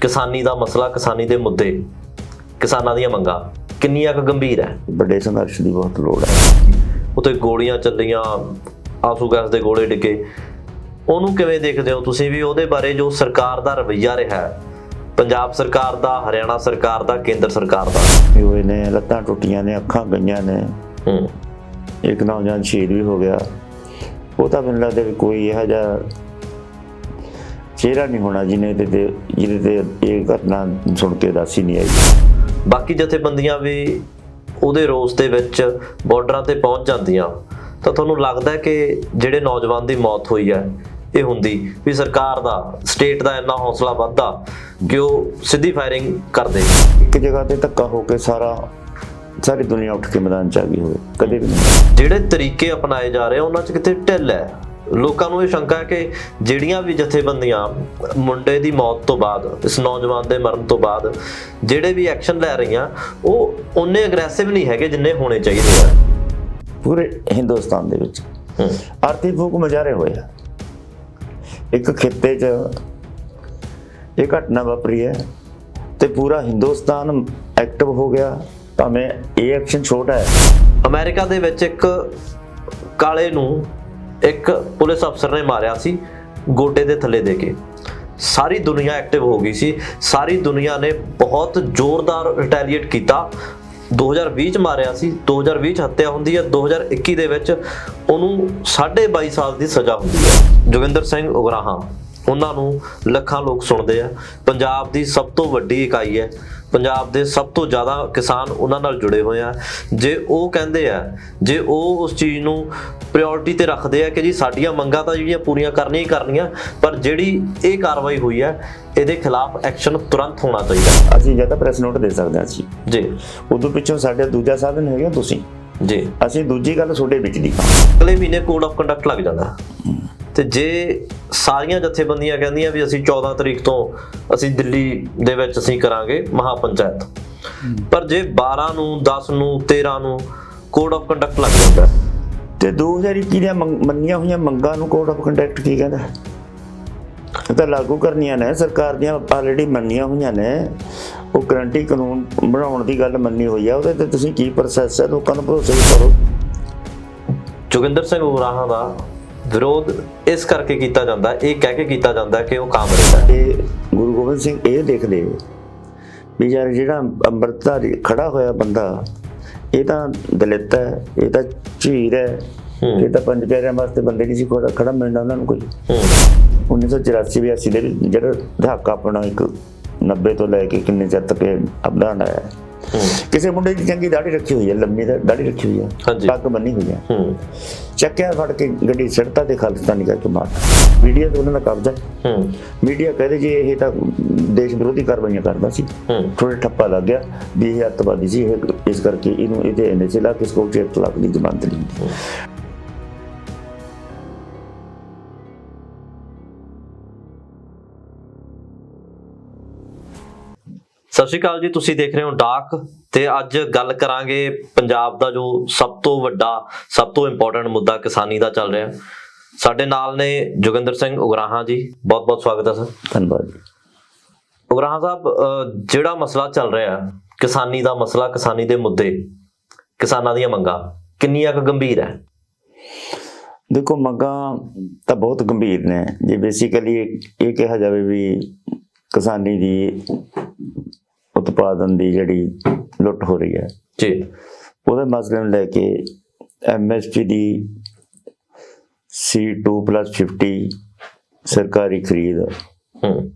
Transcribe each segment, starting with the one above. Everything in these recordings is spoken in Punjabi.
ਕਿਸਾਨੀ ਦਾ ਮਸਲਾ ਕਿਸਾਨੀ ਦੇ ਮੁੱਦੇ ਕਿਸਾਨਾਂ ਦੀਆਂ ਮੰਗਾਂ ਕਿੰਨੀਆਂ ਕੁ ਗੰਭੀਰ ਹੈ? ਵੱਡੇ ਸੰਘਰਸ਼ ਦੀ ਬਹੁਤ ਲੋੜ ਹੈ। ਉਤੇ ਗੋਲੀਆਂ ਚੱਲੀਆਂ ਆਸੂ ਗੈਸ ਦੇ ਗੋਲੇ ਡਿੱਗੇ। ਉਹਨੂੰ ਕਿਵੇਂ ਦੇਖਦੇ ਹੋ ਤੁਸੀਂ ਵੀ? ਉਹਦੇ ਬਾਰੇ ਜੋ ਸਰਕਾਰ ਦਾ ਰਵੱਈਆ ਰਿਹਾ ਹੈ ਪੰਜਾਬ ਸਰਕਾਰ ਦਾ ਹਰਿਆਣਾ ਸਰਕਾਰ ਦਾ ਕੇਂਦਰ ਸਰਕਾਰ ਦਾ। ਹੋਏ ਨੇ ਲੱਤਾਂ ਟੁੱਟੀਆਂ ਨੇ ਅੱਖਾਂ ਗਈਆਂ ਨੇ। ਹੂੰ। ਇੱਕ ਨੌਜਵਾਨ ਸ਼ਹੀਦ ਵੀ ਹੋ ਗਿਆ। ਉਹ ਤਾਂ ਮੈਨੂੰ ਲੱਗਦਾ ਕੋਈ ਇਹੋ ਜਿਹਾ ਚਿਹਰਾ ਨਹੀਂ ਹੋਣਾ ਜਿਹਨੇ ਤੇ ਜਿਹਦੇ ਤੇ ਇਹ ਘਟਨਾ ਸੁਣ ਕੇ ਦੱਸ ਨਹੀਂ ਆਈ। ਬਾਕੀ ਜਥੇਬੰਦੀਆਂ ਵੀ ਉਹਦੇ ਰੋਸ ਦੇ ਵਿੱਚ ਬਾਰਡਰਾਂ ਤੇ ਪਹੁੰਚ ਜਾਂਦੀਆਂ। ਤਾਂ ਤੁਹਾਨੂੰ ਲੱਗਦਾ ਕਿ ਜਿਹੜੇ ਨੌਜਵਾਨ ਦੀ ਮੌਤ ਹੋਈ ਹੈ ਇਹ ਹੁੰਦੀ ਵੀ ਸਰਕਾਰ ਦਾ ਸਟੇਟ ਦਾ ਇੰਨਾ ਹੌਸਲਾ ਵੱਧਦਾ ਕਿ ਉਹ ਸਿੱਧੀ ਫਾਇਰਿੰਗ ਕਰ ਦੇ ਇੱਕ ਜਗ੍ਹਾ ਤੇ ਧੱਕਾ ਹੋ ਕੇ ਸਾਰਾ ਸਾਰੀ ਦੁਨੀਆ ਉੱਠ ਕੇ ਮੈਦਾਨ ਚ ਆ ਗਈ ਹੋਵੇ ਕਦੇ ਵੀ ਨਹੀਂ। ਜਿਹੜੇ ਤਰੀਕੇ ਅਪਣਾਏ ਜਾ ਰਹੇ ਉਹਨਾਂ 'ਚ ਕਿਤੇ ਢਿੱਲ ਹੈ। ਲੋਕਾਂ ਨੂੰ ਇਹ ਸ਼ੰਕਾ ਹੈ ਕਿ ਜਿਹੜੀਆਂ ਵੀ ਜਥੇਬੰਦੀਆਂ ਮੁੰਡੇ ਦੀ ਮੌਤ ਤੋਂ ਬਾਅਦ ਇਸ ਨੌਜਵਾਨ ਦੇ ਮਰਨ ਤੋਂ ਬਾਅਦ ਜਿਹੜੇ ਵੀ ਐਕਸ਼ਨ ਲੈ ਰਹੀਆਂ ਉਹ ਉਹਨੇ ਅਗਰੈਸਿਵ ਨਹੀਂ ਹੈਗੇ ਜਿੰਨੇ ਹੋਣੇ ਚਾਹੀਦੇ ਆ। ਪੂਰੇ ਹਿੰਦੁਸਤਾਨ ਦੇ ਵਿੱਚ ਆਰਥਿਕ ਫੂਕ ਮਜਾਰੇ ਹੋਏ ਆ। ਇੱਕ ਖਿੱਤੇ 'ਚ ਇਹ ਘਟਨਾ ਵਾਪਰੀ ਹੈ ਤੇ ਪੂਰਾ ਹਿੰਦੁਸਤਾਨ ਐਕਟਿਵ ਹੋ ਗਿਆ ਭਾਵੇਂ ਇਹ ਐਕਸ਼ਨ ਛੋਟਾ ਹੈ। ਅਮਰੀਕਾ ਦੇ ਵਿੱਚ ਇੱਕ ਕਾਲੇ ਨੂੰ ਇੱਕ ਪੁਲਿਸ ਅਫਸਰ ਨੇ ਮਾਰਿਆ ਸੀ ਗੋਡੇ ਦੇ ਥੱਲੇ ਦੇ ਕੇ। ਸਾਰੀ ਦੁਨੀਆ ਐਕਟਿਵ ਹੋ ਗਈ ਸੀ। ਸਾਰੀ ਦੁਨੀਆ ਨੇ ਬਹੁਤ ਜ਼ੋਰਦਾਰ ਰਿਟੈਲੀਏਟ ਕੀਤਾ। 2020 ਚ ਮਾਰਿਆ ਸੀ। 2020 ਚ ਹੱਤਿਆ ਹੁੰਦੀ ਹੈ। 2021 ਦੇ ਵਿੱਚ ਉਹਨੂੰ 22.5 ਸਾਲ ਦੀ ਸਜ਼ਾ ਹੁੰਦੀ ਹੈ। ਜੋਗਿੰਦਰ ਸਿੰਘ ਉਗਰਾਹਾਂ, ਉਹਨਾਂ ਨੂੰ ਲੱਖਾਂ ਲੋਕ ਸੁਣਦੇ ਆ। ਪੰਜਾਬ ਦੀ ਸਭ ਤੋਂ ਵੱਡੀ ਇਕਾਈ ਹੈ। ਪੰਜਾਬ ਦੇ ਸਭ ਤੋਂ ਜ਼ਿਆਦਾ ਕਿਸਾਨ ਉਹਨਾਂ ਨਾਲ ਜੁੜੇ ਹੋਏ ਆ। ਜੇ ਉਹ ਕਹਿੰਦੇ ਆ ਜੇ ਉਹ ਉਸ ਚੀਜ਼ ਨੂੰ ਪ੍ਰਾਇੋਰਟੀ ਤੇ ਰੱਖਦੇ ਆ ਕਿ ਜੀ ਸਾਡੀਆਂ ਮੰਗਾਂ ਤਾਂ ਜਿਹੜੀਆਂ ਪੂਰੀਆਂ ਕਰਨੀਆਂ ਹੀ ਕਰਨੀਆਂ ਪਰ ਜਿਹੜੀ ਇਹ ਕਾਰਵਾਈ ਹੋਈ ਹੈ ਇਹਦੇ ਖਿਲਾਫ ਐਕਸ਼ਨ ਤੁਰੰਤ ਹੋਣਾ ਚਾਹੀਦਾ। ਅਸੀਂ ਜਾਂ ਤਾਂ ਪ੍ਰੈਸ ਨੋਟ ਦੇ ਸਕਦੇ ਹਾਂ ਅਸੀਂ ਜੀ। ਉਦੋਂ ਪਿੱਛੋਂ ਸਾਡੇ ਦੂਜਾ ਸਾਧਨ ਹੈਗਾ ਤੁਸੀਂ। ਜੀ। ਅਸੀਂ ਦੂਜੀ ਗੱਲ ਤੁਹਾਡੇ ਵਿੱਚ ਦੀ ਅਗਲੇ ਮਹੀਨੇ ਕੋਡ ਆਫ ਕੰਡਕਟ ਲੱਗ ਜਾਂਦਾ। ਤੇ ਜੇ ਸਾਰੀਆਂ ਜਥੇਬੰਦੀਆਂ ਕਹਿੰਦੀਆਂ ਵੀ ਅਸੀਂ 14 ਤਰੀਕ ਤੋਂ ਅਸੀਂ ਦਿੱਲੀ ਦੇ ਵਿੱਚ ਅਸੀਂ ਕਰਾਂਗੇ ਮਹਾ ਪੰਚਾਇਤ ਪਰ ਜੇ 12 ਨੂੰ 10 ਨੂੰ 13 ਨੂੰ ਕੋਡ ਆਫ ਕੰਡਕਟ ਲੱਗ ਜਾਂਦਾ। ਤੇ 2021 ਦੀਆਂ ਮੰਗ- ਮੰਨੀਆਂ ਹੋਈਆਂ ਮੰਗਾਂ ਨੂੰ ਕੋਡ ਆਫ ਕੰਡਕਟ ਕੀ ਕਹਿੰਦਾ? ਇਹ ਤਾਂ ਲਾਗੂ ਕਰਨੀਆਂ ਨੇ ਸਰਕਾਰ ਦੀਆਂ ਆਲਰੇਡੀ ਮੰਨੀਆਂ ਹੋਈਆਂ ਨੇ। ਉਹ ਗਰੰਟੀ ਕਾਨੂੰਨ ਬਣਾਉਣ ਦੀ ਗੱਲ ਮੰਨੀ ਹੋਈ ਆ ਉਹਦੇ ਤੇ ਤੁਸੀਂ ਕੀ ਪ੍ਰੋਸੈਸ ਹੈ? ਲੋਕਾਂ ਨੂੰ ਭਰੋਸੇ ਕਰੋ। ਜੋਗਿੰਦਰ ਸਿੰਘ ਉਗਰਾਹਾਂ ਦਾ ਵਿਰੋਧ ਇਸ ਕਰਕੇ ਕੀਤਾ ਜਾਂਦਾ ਇਹ ਕਹਿ ਕੇ ਕੀਤਾ ਜਾਂਦਾ ਕਿ ਉਹ ਕਾਮਰੇਡ ਹੈ। ਤੇ ਗੁਰੂ ਗੋਬਿੰਦ ਸਿੰਘ ਇਹ ਦੇਖਦੇ ਵੀ ਯਾਰ ਜਿਹੜਾ ਅੰਮ੍ਰਿਤਧਾਰੀ ਖੜਾ ਹੋਇਆ ਬੰਦਾ ਇਹ ਤਾਂ ਦਲਿਤ ਹੈ ਇਹ ਤਾਂ ਝੀਰ ਹੈ। ਇਹ ਤਾਂ ਪੰਜ ਪਿਆਰਿਆਂ ਵਾਸਤੇ ਬੰਦੇ ਨਹੀਂ ਸੀ ਖੜਾ ਖੜਾ ਮਿਲਣਾ ਉਹਨਾਂ ਨੂੰ ਕੋਈ। ਹੂੰ। 1984 82 ਦੇ ਵਿੱਚ ਜਿਹੜਾ ਦਹਾਕਾ ਆਪਣਾ ਇੱਕ 90 ਤੋਂ ਲੈ ਕੇ ਕਿੰਨੇ ਚਿਰ ਤੱਕ ਅਬਦਾਨ ਆਇਆ ਕਿਸੇ ਮੁੰਡੇ ਦੀ ਚੰਗੀ ਦਾੜੀ ਰੱਖੀ ਹੋਈ ਹੈ ਲੰਮੀ ਦਾੜੀ ਰੱਖੀ ਹੋਈ ਹੈ। ਪੱਗ ਬੰਨੀ ਹੋਈ ਹੈ। ਚੱਕਿਆ ਫੜ ਕੇ ਗੱਡੀ ਸੜਤਾ ਤੇ ਖਾਲਿਸਤਾਨੀ ਕਰਕੇ ਮਾਰ ਮੀਡੀਆ ਤੇ ਉਹਨਾਂ ਦਾ ਕਬਜ਼ਾ ਹੈ। ਮੀਡੀਆ ਕਹਦੇ ਜੀ ਇਹ ਤਾਂ ਦੇਸ਼ ਵਿਰੋਧੀ ਕਾਰਵਾਈਆਂ ਕਰਦਾ ਸੀ। ਥੋੜੇ ਠੱਪਾ ਲੱਗ ਗਿਆ ਵੀ ਇਹ ਅੱਤਵਾਦੀ ਸੀ ਇਹ ਇਸ ਕਰਕੇ ਇਹਨੂੰ ਇਹਦੇ ਇਹਨੇ ਚਲਾ ਕਿਸ ਕੋਲ ਚੇਕ ਤਲਾਕ ਦੀ ਜ਼ਮਾਨਤ ਨਹੀਂ ਸਤਿ ਸ਼੍ਰੀ ਅਕਾਲ ਜੀ ਤੁਸੀਂ ਦੇਖ ਰਹੇ ਹੋ ਡਾਕ ਤੇ ਅੱਜ ਗੱਲ ਕਰਾਂਗੇ ਪੰਜਾਬ ਦਾ ਜੋ ਸਭ ਤੋਂ ਵੱਡਾ ਸਭ ਤੋਂ ਇੰਪੋਰਟੈਂਟ ਮੁੱਦਾ ਕਿਸਾਨੀ ਦਾ ਚੱਲ ਰਿਹਾ। ਸਾਡੇ ਨਾਲ ਨੇ ਜੋਗਿੰਦਰ ਸਿੰਘ ਉਗਰਾਹਾਂ ਜੀ ਬਹੁਤ ਬਹੁਤ ਸਵਾਗਤ ਹੈ ਸਰ। ਧੰਨਵਾਦ ਜੀ। ਉਗਰਾਹਾਂ ਸਾਹਿਬ ਜਿਹੜਾ ਮਸਲਾ ਚੱਲ ਰਿਹਾ ਕਿਸਾਨੀ ਦਾ ਮਸਲਾ ਕਿਸਾਨੀ ਦੇ ਮੁੱਦੇ ਕਿਸਾਨਾਂ ਦੀਆਂ ਮੰਗਾਂ ਕਿੰਨੀਆਂ ਕੁ ਗੰਭੀਰ ਹੈ? ਦੇਖੋ ਮੰਗਾਂ ਤਾਂ ਬਹੁਤ ਗੰਭੀਰ ਨੇ। ਜੇ ਬੇਸਿਕਲੀ ਇਹ ਕਿਹਾ ਜਾਵੇ ਵੀ ਕਿਸਾਨੀ ਦੀ ਉਤਪਾਦਨ ਦੀ ਜਿਹੜੀ ਲੁੱਟ ਹੋ ਰਹੀ ਹੈ। ਜੀ। ਉਹਦੇ ਮਸਲੇ ਨੂੰ ਲੈ ਕੇ ਐਮਐਸਪੀ ਦੀ C2+50 ਸਰਕਾਰੀ ਖਰੀਦ ਹੂੰ।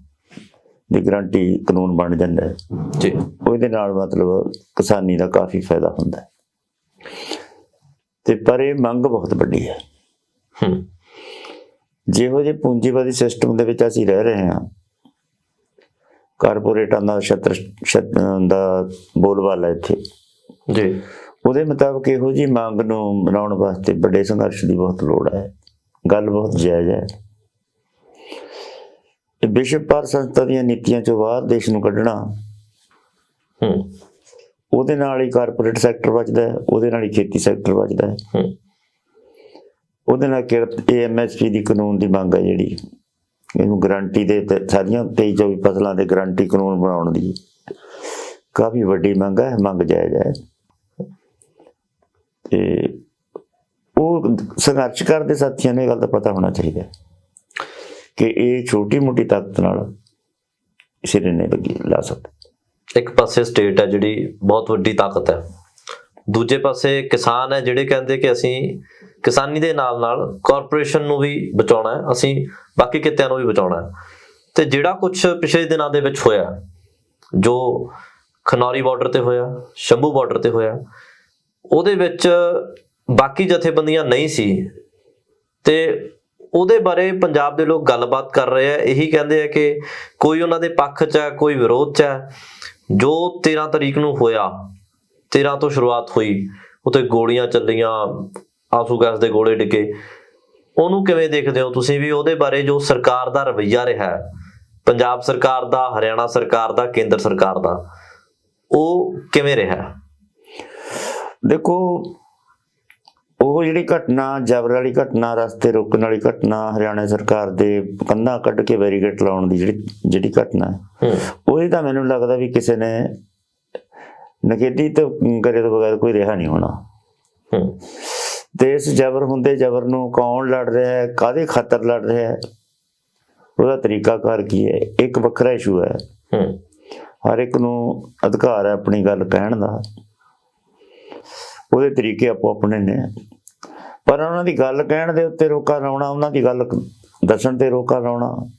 ਦੀ ਗਰੰਟੀ ਕਾਨੂੰਨ ਬਣ ਜਾਂਦਾ ਹੈ। ਜੀ। ਉਹਦੇ ਨਾਲ ਮਤਲਬ ਕਿਸਾਨੀ ਦਾ ਕਾਫੀ ਫਾਇਦਾ ਹੁੰਦਾ ਹੈ। ਤੇ ਪਰ ਇਹ ਮੰਗ ਬਹੁਤ ਵੱਡੀ ਹੈ। ਹੂੰ। ਜਿਹੋ ਜਿਹੇ ਪੂੰਜੀਵਾਦੀ ਸਿਸਟਮ ਦੇ ਵਿੱਚ ਅਸੀਂ ਰਹਿ ਰਹੇ ਹਾਂ ਕਾਰਪੋਰੇਟਾਂ ਦਾ ਛਤਰ ਛਤ- ਦਾ ਬੋਲਬਾਲਾ ਇੱਥੇ। ਜੀ। ਉਹਦੇ ਮੁਤਾਬਕ ਇਹੋ ਜੀ ਮੰਗ ਨੂੰ ਬਣਾਉਣ ਵਾਸਤੇ ਵੱਡੇ ਸੰਘਰਸ਼ ਦੀ ਬਹੁਤ ਲੋੜ ਹੈ। ਗੱਲ ਬਹੁਤ ਜਾਇਜ਼ ਹੈ। ਇਹ ਵਿਸ਼ਵ ਭਰ ਸੰਸਥਾ ਦੀਆਂ ਨੀਤੀਆਂ ਚੋਂ ਬਾਹਰ ਦੇਸ਼ ਨੂੰ ਕੱਢਣਾ ਹੂੰ। ਉਹਦੇ ਨਾਲ ਹੀ ਕਾਰਪੋਰੇਟ ਸੈਕਟਰ ਬਚਦਾ ਹੈ ਉਹਦੇ ਨਾਲ ਹੀ ਖੇਤੀ ਸੈਕਟਰ ਬਚਦਾ ਹੈ। ਹੂੰ। ਉਹਦੇ ਨਾਲ ਕਿਰਤ ਐਮਐਸਪੀ ਦੀ ਕਾਨੂੰਨ ਦੀ ਮੰਗ ਹੈ ਜਿਹੜੀ। ਇਹਨੂੰ ਗਾਰੰਟੀ ਦੇ ਸਾਰੀਆਂ 23 24 ਫਸਲਾਂ ਦੇ ਗਾਰੰਟੀ ਕਾਨੂੰਨ ਬਣਾਉਣ ਦੀ। ਕਾਫੀ ਵੱਡੀ ਮੰਗ ਹੈ, ਮੰਗ ਜਾਇਜ਼ ਹੈ। ਤੇ ਉਹ ਸੰਘਰਸ਼ ਕਰਦੇ ਸਾਥੀਆਂ ਨੂੰ ਇਹ ਗੱਲ ਦਾ ਪਤਾ ਹੋਣਾ ਚਾਹੀਦਾ ਕਿ ਇਹ ਛੋਟੀ ਮੋਟੀ ਤਾਕਤ ਨਾਲ ਸਿਰੇ ਨਹੀਂ ਲੱਗੀ, ਲਾ ਸਕਦਾ। ਇੱਕ ਪਾਸੇ ਸਟੇਟ ਹੈ ਜਿਹੜੀ ਬਹੁਤ ਵੱਡੀ ਤਾਕਤ ਹੈ। ਦੂਜੇ ਪਾਸੇ ਕਿਸਾਨ ਹੈ ਜਿਹੜੇ ਕਹਿੰਦੇ ਕਿ ਅਸੀਂ ਕਿਸਾਨੀ ਦੇ ਨਾਲ ਨਾਲ ਕਾਰਪੋਰੇਸ਼ਨ ਨੂੰ ਵੀ ਬਚਾਉਣਾ ਹੈ, ਅਸੀਂ ਬਾਕੀ ਕਿੱਤਿਆਂ ਨੂੰ ਵੀ ਬਚਾਉਣਾ ਹੈ। ਤੇ ਜਿਹੜਾ ਕੁਝ ਪਿਛਲੇ ਦਿਨਾਂ ਦੇ ਵਿੱਚ ਹੋਇਆ, ਜੋ ਖਨੌਰੀ ਬਾਰਡਰ ਤੇ ਹੋਇਆ, ਸ਼ੰਭੂ ਬਾਰਡਰ ਤੇ ਹੋਇਆ, ਉਹਦੇ ਵਿੱਚ ਬਾਕੀ ਜਥੇਬੰਦੀਆਂ ਨਹੀਂ ਸੀ। ਤੇ ਉਹਦੇ ਬਾਰੇ ਪੰਜਾਬ ਦੇ ਲੋਕ ਗੱਲਬਾਤ ਕਰ ਰਹੇ ਆ ਇਹੀ ਕਹਿੰਦੇ ਆ ਕਿ ਕੋਈ ਉਹਨਾਂ ਦੇ ਪੱਖ 'ਚ ਹੈ, ਕੋਈ ਵਿਰੋਧ 'ਚ ਹੈ। ਜੋ 13 ਤਰੀਕ ਨੂੰ ਹੋਇਆ 13 ਤੋਂ ਸ਼ੁਰੂਆਤ ਹੋਈ ਉਤੇ ਗੋਲੀਆਂ ਚੱਲੀਆਂ ਆਂਸੂ ਗੈਸ ਦੇ ਗੋਲੇ ਡਿੱਗੇ। ਉਹਨੂੰ ਕਿਵੇਂ ਦੇਖਦੇ ਹੋ ਤੁਸੀਂ ਵੀ? ਉਹਦੇ ਬਾਰੇ ਜੋ ਸਰਕਾਰ ਦਾ ਰਵੱਈਆ ਰਿਹਾ ਹੈ ਪੰਜਾਬ ਸਰਕਾਰ ਦਾ ਹਰਿਆਣਾ ਸਰਕਾਰ ਦਾ ਕੇਂਦਰ ਸਰਕਾਰ ਦਾ ਉਹ ਕਿਵੇਂ ਰਿਹਾ? ਦੇਖੋ ਉਹ ਜਿਹੜੀ ਘਟਨਾ ਜਬਰ ਵਾਲੀ ਘਟਨਾ ਰਸਤੇ ਰੋਕਣ ਵਾਲੀ ਘਟਨਾ ਹਰਿਆਣਾ ਸਰਕਾਰ ਦੇ ਕੰਧਾਂ ਕੱਢ ਕੇ ਬੈਰੀਕੇਡ ਲਾਉਣ ਦੀ ਜਿਹੜੀ ਜਿਹੜੀ ਘਟਨਾ ਹੈ ਹੂੰ। ਉਹਦੀ ਤਾਂ ਮੈਨੂੰ ਲੱਗਦਾ ਵੀ ਕਿਸੇ ਨੇ ਨਕੇਦੀ ਤੋਂ ਕਰੇ ਤੋਂ ਬਗੈਰ ਕੋਈ ਰਿਹਾ ਨਹੀਂ ਹੋਣਾ। ਇਸ ਜ਼ਬਰ ਹੁੰਦੇ ਜ਼ਬਰ ਨੂੰ ਕੌਣ ਲੜ ਰਿਹਾ ਹੈ ਕਾਦੇ ਖਾਤਰ ਲੜ ਰਿਹਾ ਹੈ ਉਹਦਾ ਤਰੀਕਾਕਾਰ ਕੀ ਹੈ? ਇੱਕ ਵੱਖਰਾ ਇਸ਼ੂ ਹੈ। ਹਰ ਇੱਕ ਨੂੰ ਅਧਿਕਾਰ ਹੈ ਆਪਣੀ ਗੱਲ ਕਹਿਣ ਦਾ। ਉਹਦੇ ਤਰੀਕੇ ਆਪੋ ਆਪਣੇ ਨੇ। ਪਰ ਉਹਨਾਂ ਦੀ ਗੱਲ ਕਹਿਣ ਦੇ ਉੱਤੇ ਰੋਕਾ ਲਾਉਣਾ ਉਹਨਾਂ ਦੀ ਗੱਲ ਦੱਸਣ ਤੇ ਰੋਕਾ ਲਾਉਣਾ।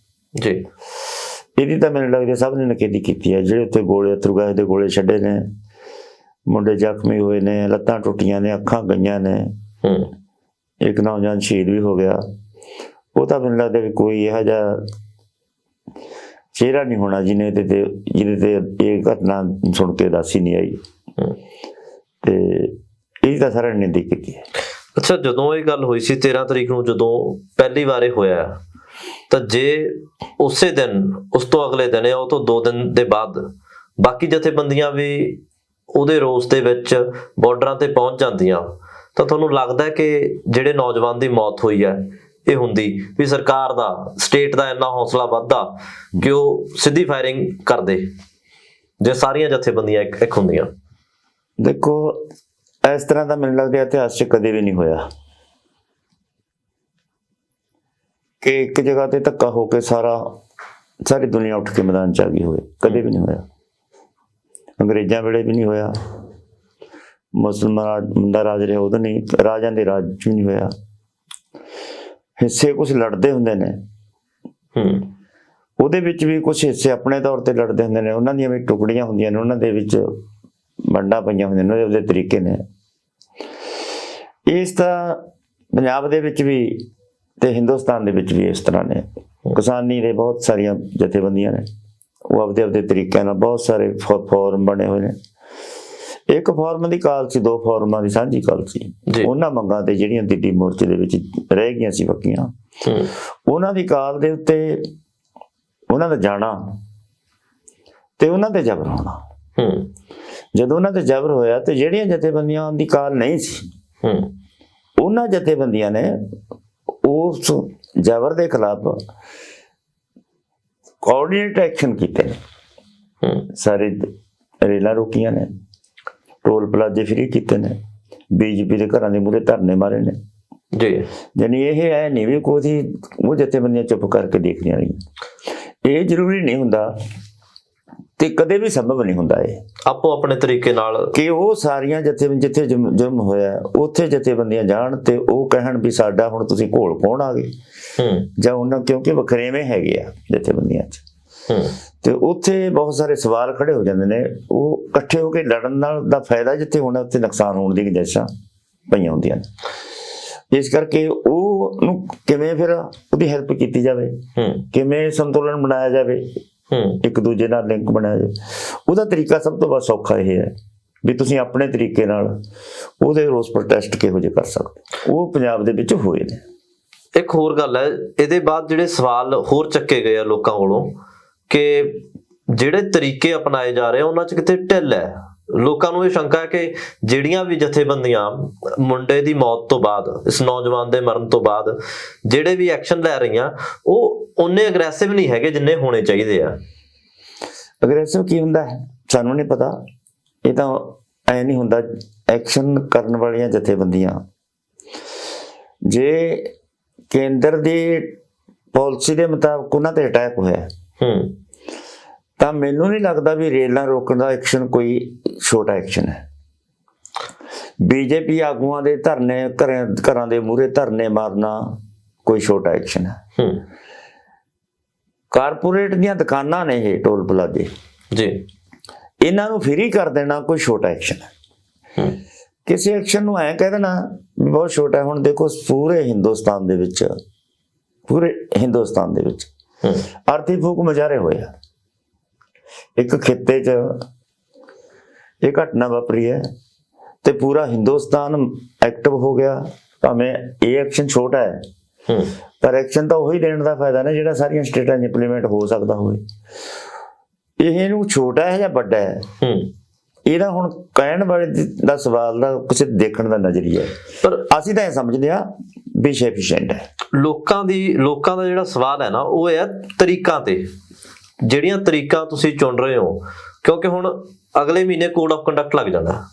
ਜੀ। ਇਹਦੀ ਤਾਂ ਮੈਨੂੰ ਲੱਗਦਾ ਸਭ ਨੇ ਨਕੇਦੀ ਕੀਤੀ ਹੈ। ਜਿਹੜੇ ਉੱਤੇ ਗੋਲੇ ਅਥਰੂ ਗੈਸ ਦੇ ਗੋਲੇ ਛੱਡੇ ਨੇ ਮੁੰਡੇ ਜ਼ਖਮੀ ਹੋਏ ਨੇ ਲੱਤਾਂ ਟੁੱਟੀਆਂ ਨੇ ਅੱਖਾਂ ਗਈਆਂ ਨੇ। ਇੱਕ ਨੌਜਵਾਨ ਸ਼ਹੀਦ ਵੀ ਹੋ ਗਿਆ। ਉਹ ਤਾਂ ਮੈਨੂੰ ਲੱਗਦਾ ਕੋਈ ਇਹੋ ਜਿਹਾ ਚਿਹਰਾ ਨਹੀਂ ਹੋਣਾ ਜਿਹਨੇ ਤੇ ਤੇ ਜਿਹਦੇ ਤੇ ਇਹ ਘਟਨਾ ਸੁਣ ਕੇ ਦੱਸੀ ਨਹੀਂ ਆਈ। ਤੇ ਇਹ ਤਾਂ ਸਾਰਿਆਂ ਨੇ ਨਿੰਦੀ ਕੀਤੀ ਹੈ। ਅੱਛਾ ਜਦੋਂ ਇਹ ਗੱਲ ਹੋਈ ਸੀ 13 ਤਰੀਕ ਨੂੰ ਜਦੋਂ ਪਹਿਲੀ ਵਾਰੇ ਹੋਇਆ ਤਾਂ ਜੇ ਉਸੇ ਦਿਨ ਉਸ ਤੋਂ ਅਗਲੇ ਦਿਨ ਉਹ ਤੋਂ 2 ਦਿਨ ਦੇ ਬਾਅਦ ਬਾਕੀ ਜਥੇਬੰਦੀਆਂ ਵੀ ਉਹਦੇ ਰੋਸ ਦੇ ਵਿੱਚ ਬਾਰਡਰਾਂ ਤੇ ਪਹੁੰਚ ਜਾਂਦੀਆਂ ਤਾਂ ਤੁਹਾਨੂੰ ਲੱਗਦਾ ਕਿ ਜਿਹੜੇ ਨੌਜਵਾਨ ਦੀ ਮੌਤ ਹੋਈ ਹੈ, ਇਹ ਹੁੰਦੀ ਵੀ ਸਰਕਾਰ ਦਾ ਸਟੇਟ ਦਾ ਇੰਨਾ ਹੌਸਲਾ ਵੱਧਦਾ ਕਿ ਉਹ ਸਿੱਧੀ ਫਾਇਰਿੰਗ ਕਰਦੇ। ਜੇ ਸਾਰੀਆਂ ਜਥੇਬੰਦੀਆਂ ਇੱਕ ਇੱਕ ਹੁੰਦੀਆਂ। ਦੇਖੋ, ਇਸ ਤਰ੍ਹਾਂ ਦਾ ਮੈਨੂੰ ਲੱਗਦਾ ਇਤਿਹਾਸ 'ਚ ਕਦੇ ਵੀ ਨਹੀਂ ਹੋਇਆ। ਕਿ ਇੱਕ ਜਗ੍ਹਾ ਤੇ ਧੱਕਾ ਹੋ ਕੇ ਸਾਰਾ, ਸਾਰੀ ਦੁਨੀਆ ਉੱਠ ਕੇ ਮੈਦਾਨ 'ਚ ਆ ਗਈ ਹੋਵੇ, ਕਦੇ ਵੀ ਨਹੀਂ ਹੋਇਆ। ਅੰਗਰੇਜ਼ਾਂ ਵੇਲੇ ਵੀ ਨਹੀਂ ਹੋਇਆ। ਮੁਸਲਮਾਨ ਦਾ ਰਾਜ ਰਿਹਾ ਉਦੋਂ ਨਹੀਂ ਰਾਜਾਂ ਦੇ ਰਾਜ 'ਚ ਨਹੀਂ ਹੋਇਆ। ਹਿੱਸੇ ਕੁਝ ਲੜਦੇ ਹੁੰਦੇ ਨੇ। ਹੂੰ। ਉਹਦੇ ਵਿੱਚ ਵੀ ਕੁਝ ਹਿੱਸੇ ਆਪਣੇ ਤੌਰ ਤੇ ਲੜਦੇ ਹੁੰਦੇ ਨੇ। ਉਹਨਾਂ ਦੀਆਂ ਵੀ ਟੁਕੜੀਆਂ ਹੁੰਦੀਆਂ ਨੇ ਉਹਨਾਂ ਦੇ ਵਿੱਚ ਵੰਡਾਂ ਪਈਆਂ ਹੁੰਦੀਆਂ ਨੇ ਉਹਦੇ ਉਹਦੇ ਤਰੀਕੇ ਨੇ। ਇਸ ਤਾਂ ਪੰਜਾਬ ਦੇ ਵਿੱਚ ਵੀ ਤੇ ਹਿੰਦੁਸਤਾਨ ਦੇ ਵਿੱਚ ਵੀ ਇਸ ਤਰ੍ਹਾਂ ਨੇ। ਕਿਸਾਨੀ ਦੇ ਬਹੁਤ ਸਾਰੀਆਂ ਜਥੇਬੰਦੀਆਂ ਨੇ। ਉਹ ਆਪਦੇ ਆਪਦੇ ਤਰੀਕਿਆਂ ਨਾਲ ਬਹੁਤ ਸਾਰੇ ਫੋਰਮ ਬਣੇ ਹੋਏ ਨੇ। ਇੱਕ ਫੋਰਮ ਦੀ ਕਾਲ ਸੀ ਦੋ ਫੋਰਮਾਂ ਦੀ ਸਾਂਝੀ ਕਾਲ ਸੀ। ਉਹਨਾਂ ਮੰਗਾਂ ਤੇ ਜਿਹੜੀਆਂ ਦਿੱਲੀ ਮੋਰਚੇ ਦੇ ਵਿੱਚ ਰਹਿ ਗਈਆਂ ਸੀ ਬੱਕੀਆਂ। ਹੂੰ। ਉਹਨਾਂ ਦੀ ਕਾਲ ਦੇ ਉੱਤੇ ਉਹਨਾਂ ਦਾ ਜਾਣਾ ਤੇ ਉਹਨਾਂ ਤੇ ਜ਼ਬਰ ਹੋਣਾ। ਹੂੰ। ਜਦੋਂ ਉਹਨਾਂ ਤੇ ਜ਼ਬਰ ਹੋਇਆ ਤੇ ਜਿਹੜੀਆਂ ਜਥੇਬੰਦੀਆਂ ਦੀ ਕਾਲ ਨਹੀਂ ਸੀ ਹੂੰ। ਉਹਨਾਂ ਜਥੇਬੰਦੀਆਂ ਨੇ ਉਸ ਜ਼ਬਰ ਦੇ ਖਿਲਾਫ ਕੋਆਰਡੀਨੇਟ ਐਕਸ਼ਨ ਕੀਤੇ ਸਾਰੇ ਰੇਲਾਂ ਰੋਕੀਆਂ ਨੇ। ਟੋਲ ਪਲਾਜ਼ੇ ਫ੍ਰੀ ਕੀਤੇ ਨੇ। ਬੀਜੇਪੀ ਦੇ ਘਰਾਂ ਦੇ ਮੂਹਰੇ ਧਰਨੇ ਮਾਰੇ ਨੇ। ਜੀ। ਯਾਨੀ ਇਹ ਹੈ ਨਹੀਂ ਵੀ ਕੋਈ ਉਹ ਜਥੇਬੰਦੀਆਂ ਚੁੱਪ ਕਰਕੇ ਦੇਖਦੀਆਂ ਰਹੀਆਂ। ਇਹ ਜ਼ਰੂਰੀ ਨਹੀਂ ਹੁੰਦਾ ਤੇ ਕਦੇ ਵੀ ਸੰਭਵ ਨਹੀਂ ਹੁੰਦਾ ਇਹ। ਆਪੋ ਆਪਣੇ ਤਰੀਕੇ ਨਾਲ ਕਿ ਉਹ ਸਾਰੀਆਂ ਜਥੇ ਜਿੱਥੇ ਜੁਰਮ ਹੋਇਆ ਉੱਥੇ ਜਥੇਬੰਦੀਆਂ ਜਾਣ ਤੇ ਉਹ ਕਹਿਣ ਵੀ ਸਾਡਾ ਹੁਣ ਤੁਸੀਂ ਘੋਲ ਪਾਉਣ ਆ ਗਏ? ਹੂੰ। ਜਾਂ ਉਹਨਾਂ ਕਿਉਂਕਿ ਵੱਖਰੇਵੇਂ ਹੈਗੇ ਆ ਜਥੇਬੰਦੀਆਂ 'ਚ। ਤੇ ਉੱਥੇ ਬਹੁਤ ਸਾਰੇ ਸਵਾਲ ਖੜੇ ਹੋ ਜਾਂਦੇ ਨੇ। ਉਹ ਇਕੱਠੇ ਹੋ ਕੇ ਲੜਨ ਨਾਲ ਦਾ ਫਾਇਦਾ ਜਿੱਥੇ ਹੋਣਾ ਉੱਥੇ ਨੁਕਸਾਨ ਹੋਣ ਦੀ ਗੁੰਜਾਇਸ਼ਾਂ ਪਈਆਂ ਹੁੰਦੀਆਂ ਨੇ। ਇਸ ਕਰਕੇ ਉਹ ਨੂੰ ਕਿਵੇਂ ਫਿਰ ਉਹਦੀ ਹੈਲਪ ਕੀਤੀ ਜਾਵੇ? ਕਿਵੇਂ ਸੰਤੁਲਨ ਬਣਾਇਆ ਜਾਵੇ? ਇੱਕ ਦੂਜੇ ਨਾਲ ਲਿੰਕ ਬਣਾਇਆ ਜਾਵੇ। ਉਹਦਾ ਤਰੀਕਾ ਸਭ ਤੋਂ ਵੱਧ ਸੌਖਾ ਇਹ ਹੈ ਵੀ ਤੁਸੀਂ ਆਪਣੇ ਤਰੀਕੇ ਨਾਲ ਉਹਦੇ ਰੋਸ ਪ੍ਰੋਟੈਸਟ ਕਿਹੋ ਜਿਹੇ ਕਰ ਸਕਦੇ ਉਹ ਪੰਜਾਬ ਦੇ ਵਿੱਚ ਹੋਏ ਨੇ। ਇੱਕ ਹੋਰ ਗੱਲ ਹੈ ਇਹਦੇ ਬਾਅਦ ਜਿਹੜੇ ਸਵਾਲ ਹੋਰ ਚੱਕੇ ਗਏ ਆ ਲੋਕਾਂ ਕੋਲੋਂ ਕਿ ਜਿਹੜੇ ਤਰੀਕੇ ਅਪਣਾਏ ਜਾ ਰਹੇ ਉਹਨਾਂ 'ਚ ਕਿਤੇ ਢਿੱਲ ਹੈ। ਲੋਕਾਂ ਨੂੰ ਇਹ ਸ਼ੰਕਾ ਹੈ ਕਿ ਜਿਹੜੀਆਂ ਵੀ ਜਥੇਬੰਦੀਆਂ, ਮੁੰਡੇ ਦੀ ਮੌਤ ਤੋਂ ਬਾਅਦ, ਇਸ ਨੌਜਵਾਨ ਦੇ ਮਰਨ ਤੋਂ ਬਾਅਦ ਜਿਹੜੇ ਵੀ ਐਕਸ਼ਨ ਲੈ ਰਹੀਆਂ, ਉਹ ਉਹਨੇ ਅਗਰੈਸਿਵ ਨਹੀਂ ਹੈਗੇ ਜਿੰਨੇ ਹੋਣੇ ਚਾਹੀਦੇ ਆ। ਅਗਰੈਸਿਵ ਕੀ ਹੁੰਦਾ ਹੈ? ਸਾਨੂੰ ਨਹੀਂ ਪਤਾ। ਇਹ ਤਾਂ ਐ ਨਹੀਂ ਹੁੰਦਾ ਐਕਸ਼ਨ ਕਰਨ ਵਾਲੀਆਂ ਜਥੇਬੰਦੀਆਂ। ਜੇ ਕੇਂਦਰ ਦੀ ਪਾਲਿਸੀ ਦੇ ਮੁਤਾਬਕ ਉਹਨਾਂ ਤੇ ਅਟੈਕ ਹੋਇਆ ਹੂੰ। ਤਾਂ ਮੈਨੂੰ ਨਹੀਂ ਲੱਗਦਾ ਵੀ ਰੇਲਾਂ ਰੋਕਣ ਦਾ ਐਕਸ਼ਨ ਕੋਈ ਛੋਟਾ ਐਕਸ਼ਨ ਹੈ। ਬੀਜੇਪੀ ਆਗੂਆਂ ਦੇ ਧਰਨੇ ਘਰਾਂ ਘਰਾਂ ਦੇ ਮੂਹਰੇ ਧਰਨੇ ਮਾਰਨਾ ਕੋਈ ਛੋਟਾ ਐਕਸ਼ਨ ਹੈ। ਹੂੰ। ਕਾਰਪੋਰੇਟ ਦੀਆਂ ਦੁਕਾਨਾਂ ਨੇ ਇਹ ਟੋਲ ਪਲਾਜ਼ੇ। ਜੀ। ਇਹਨਾਂ ਨੂੰ ਫ੍ਰੀ ਕਰ ਦੇਣਾ ਕੋਈ ਛੋਟਾ ਐਕਸ਼ਨ ਹੈ। ਕਿਸੇ ਐਕਸ਼ਨ ਨੂੰ ਐ ਕਹਿ ਦੇਣਾ ਬਹੁਤ ਛੋਟਾ। ਹੁਣ ਦੇਖੋ ਪੂਰੇ ਹਿੰਦੁਸਤਾਨ ਦੇ ਵਿੱਚ ਪੂਰੇ ਹਿੰਦੁਸਤਾਨ ਦੇ ਵਿੱਚ ਆਰਥਿਕ ਫੂਕ ਮਜਾਰੇ ਹੋਏ ਆ। ਇੱਕ ਖਿੱਤੇ 'ਚ ਇਹ ਘਟਨਾ ਵਾਪਰੀ ਹੈ ਤੇ ਪੂਰਾ ਹਿੰਦੁਸਤਾਨ ਐਕਟਿਵ ਹੋ ਗਿਆ। ਭਾਵੇਂ ਇਹ ਐਕਸ਼ਨ ਛੋਟਾ ਹੈ ਪਰ ਐਕਸ਼ਨ ਤਾਂ ਉਹੀ ਦੇਣ ਦਾ ਫਾਇਦਾ ਨਾ ਜਿਹੜਾ ਸਾਰੀਆਂ ਸਟੇਟਾਂ 'ਚ ਇੰਪਲੀਮੈਂਟ ਹੋ ਸਕਦਾ ਹੋਵੇ। ਇਹ ਇਹਨੂੰ ਛੋਟਾ ਹੈ ਜਾਂ ਵੱਡਾ ਹੈ? ਇਹਦਾ ਹੁਣ ਕਹਿਣ ਵਾਲੇ ਦੀ- ਸਵਾਲ ਦਾ ਕੁਝ ਦੇਖਣ ਦਾ ਨਜ਼ਰੀਆ ਪਰ ਅਸੀਂ ਤਾਂ ਇਹ ਸਮਝਦੇ ਆ ਵੀ ਸਫੀਸ਼ੀਐਂਟ ਹੈ। ਲੋਕਾਂ ਦੀ ਲੋਕਾਂ ਦਾ ਜਿਹੜਾ ਸਵਾਲ ਹੈ ਨਾ ਉਹ ਹੈ ਤਰੀਕਾਂ ਤੇ। ਜਿਹੜੀਆਂ ਤਰੀਕਾਂ ਤੁਸੀਂ ਚੁਣ ਰਹੇ ਹੋ ਕਿਉਂਕਿ ਹੁਣ ਅਗਲੇ ਮਹੀਨੇ ਕੋਡ ਆਫ ਕੰਡਕਟ ਲੱਗ ਜਾਣਾ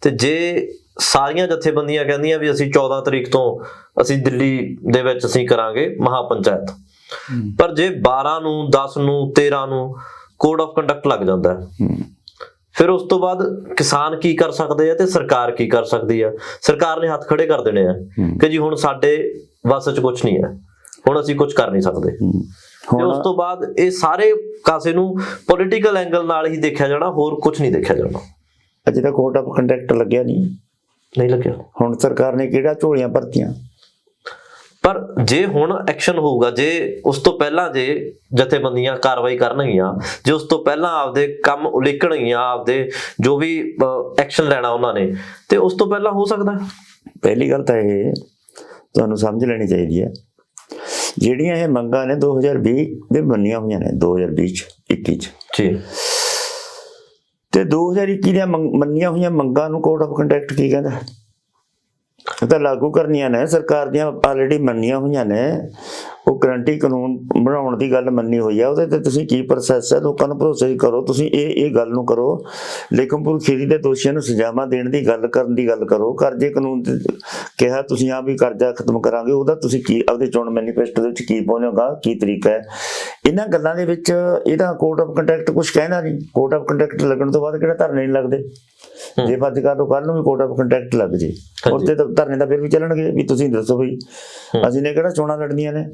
ਤੇ ਜੇ ਸਾਰੀਆਂ ਜਥੇਬੰਦੀਆਂ ਕਹਿੰਦੀਆਂ ਵੀ ਅਸੀਂ 14 ਤਰੀਕ ਤੋਂ ਅਸੀਂ ਦਿੱਲੀ ਦੇ ਵਿੱਚ ਅਸੀਂ ਕਰਾਂਗੇ ਮਹਾਪੰਚਾਇਤ ਪਰ ਜੇ 12 ਨੂੰ 10 ਨੂੰ 13 ਨੂੰ ਕੋਡ ਆਫ ਕੰਡਕਟ ਲੱਗ ਜਾਂਦਾ। ਫਿਰ ਉਸ ਤੋਂ ਬਾਅਦ ਕਿਸਾਨ ਕੀ ਕਰ ਸਕਦੇ ਆ ਤੇ ਸਰਕਾਰ ਕੀ ਕਰ ਸਕਦੀ ਆ? ਸਰਕਾਰ ਨੇ ਹੱਥ ਖੜੇ ਕਰ ਦੇਣੇ ਆ ਕਿ ਜੀ ਹੁਣ ਸਾਡੇ ਵੱਸ 'ਚ ਕੁਝ ਨਹੀਂ ਹੈ ਹੁਣ ਅਸੀਂ ਕੁਝ ਕਰ ਨਹੀਂ ਸਕਦੇ। ਤੇ ਉਸ ਤੋਂ ਬਾਅਦ ਇਹ ਸਾਰੇ ਕਾਸੇ ਨੂੰ ਪੋਲੀਟੀਕਲ ਐਂਗਲ ਨਾਲ ਹੀ ਦੇਖਿਆ ਜਾਣਾ ਹੋਰ ਕੁਝ ਨਹੀਂ ਦੇਖਿਆ ਜਾਣਾ। ਅਜੇ ਤੱਕ ਕੋਰਟ ਆਫ ਕੰਡਕਟ ਲੱਗਿਆ ਨਹੀਂ। ਨਹੀਂ ਲੱਗਿਆ। ਹੁਣ ਸਰਕਾਰ ਨੇ ਕਿਹੜਾ ਝੋਲੀਆਂ ਭਰਤੀਆਂ? ਪਰ ਜੇ ਹੁਣ ਐਕਸ਼ਨ ਹੋਊਗਾ ਜੇ ਉਸ ਤੋਂ ਪਹਿਲਾਂ ਜੇ ਜਥੇਬੰਦੀਆਂ ਕਾਰਵਾਈ ਕਰਨਗੀਆਂ ਜੇ ਉਸ ਤੋਂ ਪਹਿਲਾਂ ਆਪਦੇ ਕੰਮ ਉਲੀਕਣਗੀਆਂ ਆਪਦੇ ਜੋ ਵੀ ਐਕਸ਼ਨ ਲੈਣਾ ਉਹਨਾਂ ਨੇ ਤੇ ਉਸ ਤੋਂ ਪਹਿਲਾਂ ਹੋ ਸਕਦਾ। ਪਹਿਲੀ ਗੱਲ ਤਾਂ ਇਹ ਤੁਹਾਨੂੰ ਸਮਝ ਲੈਣੀ ਚਾਹੀਦੀ ਹੈ। ਜਿਹੜੀਆਂ ਇਹ ਮੰਗਾਂ ਨੇ 2020 ਦੇ ਮੰਨੀਆਂ ਹੋਈਆਂ ਨੇ 2020 ਚ 21 ਚ। ਜੀ। ਤੇ 2021 ਦੀਆਂ ਮੰਨੀਆਂ ਹੋਈਆਂ ਮੰਗਾਂ ਨੂੰ ਕੋਡ ਆਫ ਕੰਡਕਟ ਕੀ ਕਹਿੰਦਾ? ਇਹ ਤਾਂ ਲਾਗੂ ਕਰਨੀਆਂ ਨੇ ਸਰਕਾਰ ਦੀਆਂ ਆਲਰੇਡੀ ਮੰਨੀਆਂ ਹੋਈਆਂ ਨੇ। ਉਹ ਗਰੰਟੀ ਕਾਨੂੰਨ ਬਣਾਉਣ ਦੀ ਗੱਲ ਮੰਨੀ ਹੋਈ ਆ ਉਹਦੇ ਤੇ ਤੁਸੀਂ ਕੀ ਪ੍ਰੋਸੈਸ ਹੈ ਲੋਕਾਂ ਨੂੰ ਭਰੋਸੇ ਕਰੋ ਤੁਸੀਂ ਇਹ ਇਹ ਗੱਲ ਨੂੰ ਕਰੋ। ਲੇਕਿਨਪੁਰ ਖੀਰੀ ਦੇ ਦੋਸ਼ੀਆਂ ਨੂੰ ਸਜ਼ਾਵਾਂ ਦੇਣ ਦੀ ਗੱਲ ਕਰਨ ਦੀ ਗੱਲ ਕਰੋ। ਕਰਜ਼ੇ ਕਾਨੂੰਨ ਤੇ ਕਿਹਾ ਤੁਸੀਂ ਆ ਵੀ ਕਰਜ਼ਾ ਖਤਮ ਕਰਾਂਗੇ ਉਹਦਾ ਤੁਸੀਂ ਕੀ ਆਪਦੇ ਚੋਣ ਮੈਨੀਫੈਸਟੋ ਦੇ ਵਿੱਚ ਕੀ ਪਾਉਂਦੇ ਕੀ ਤਰੀਕਾ ਹੈ? ਇਹਨਾਂ ਗੱਲਾਂ ਦੇ ਵਿੱਚ ਇਹਦਾ ਕੋਰਟ ਆਫ ਕੰਡਕਟ ਕੁਝ ਕਹਿਣਾ ਨਹੀਂ। ਕੋਰਟ ਆਫ ਕੰਡਕਟ ਲੱਗਣ ਤੋਂ ਬਾਅਦ ਕਿਹੜਾ ਧਰਨੇ ਨਹੀਂ ਲੱਗਦੇ? ਜੇ ਫੱਜ ਕਾ ਤੋਂ ਕੱਲ ਨੂੰ ਵੀ ਕੋਰਟ ਆਫ ਕੰਡਕਟ ਲੱਗ ਜੇ। ਉੱਤੇ ਤਾਂ ਧਰਨੇ ਤਾਂ ਫਿਰ ਵੀ ਚੱਲਣਗੇ ਵੀ ਤੁਸੀਂ ਦੱਸੋ ਵੀ ਅਸੀਂ ਨੇ ਕਿਹੜਾ ਚੋਣਾਂ ਲੜਨੀਆਂ ਨੇ?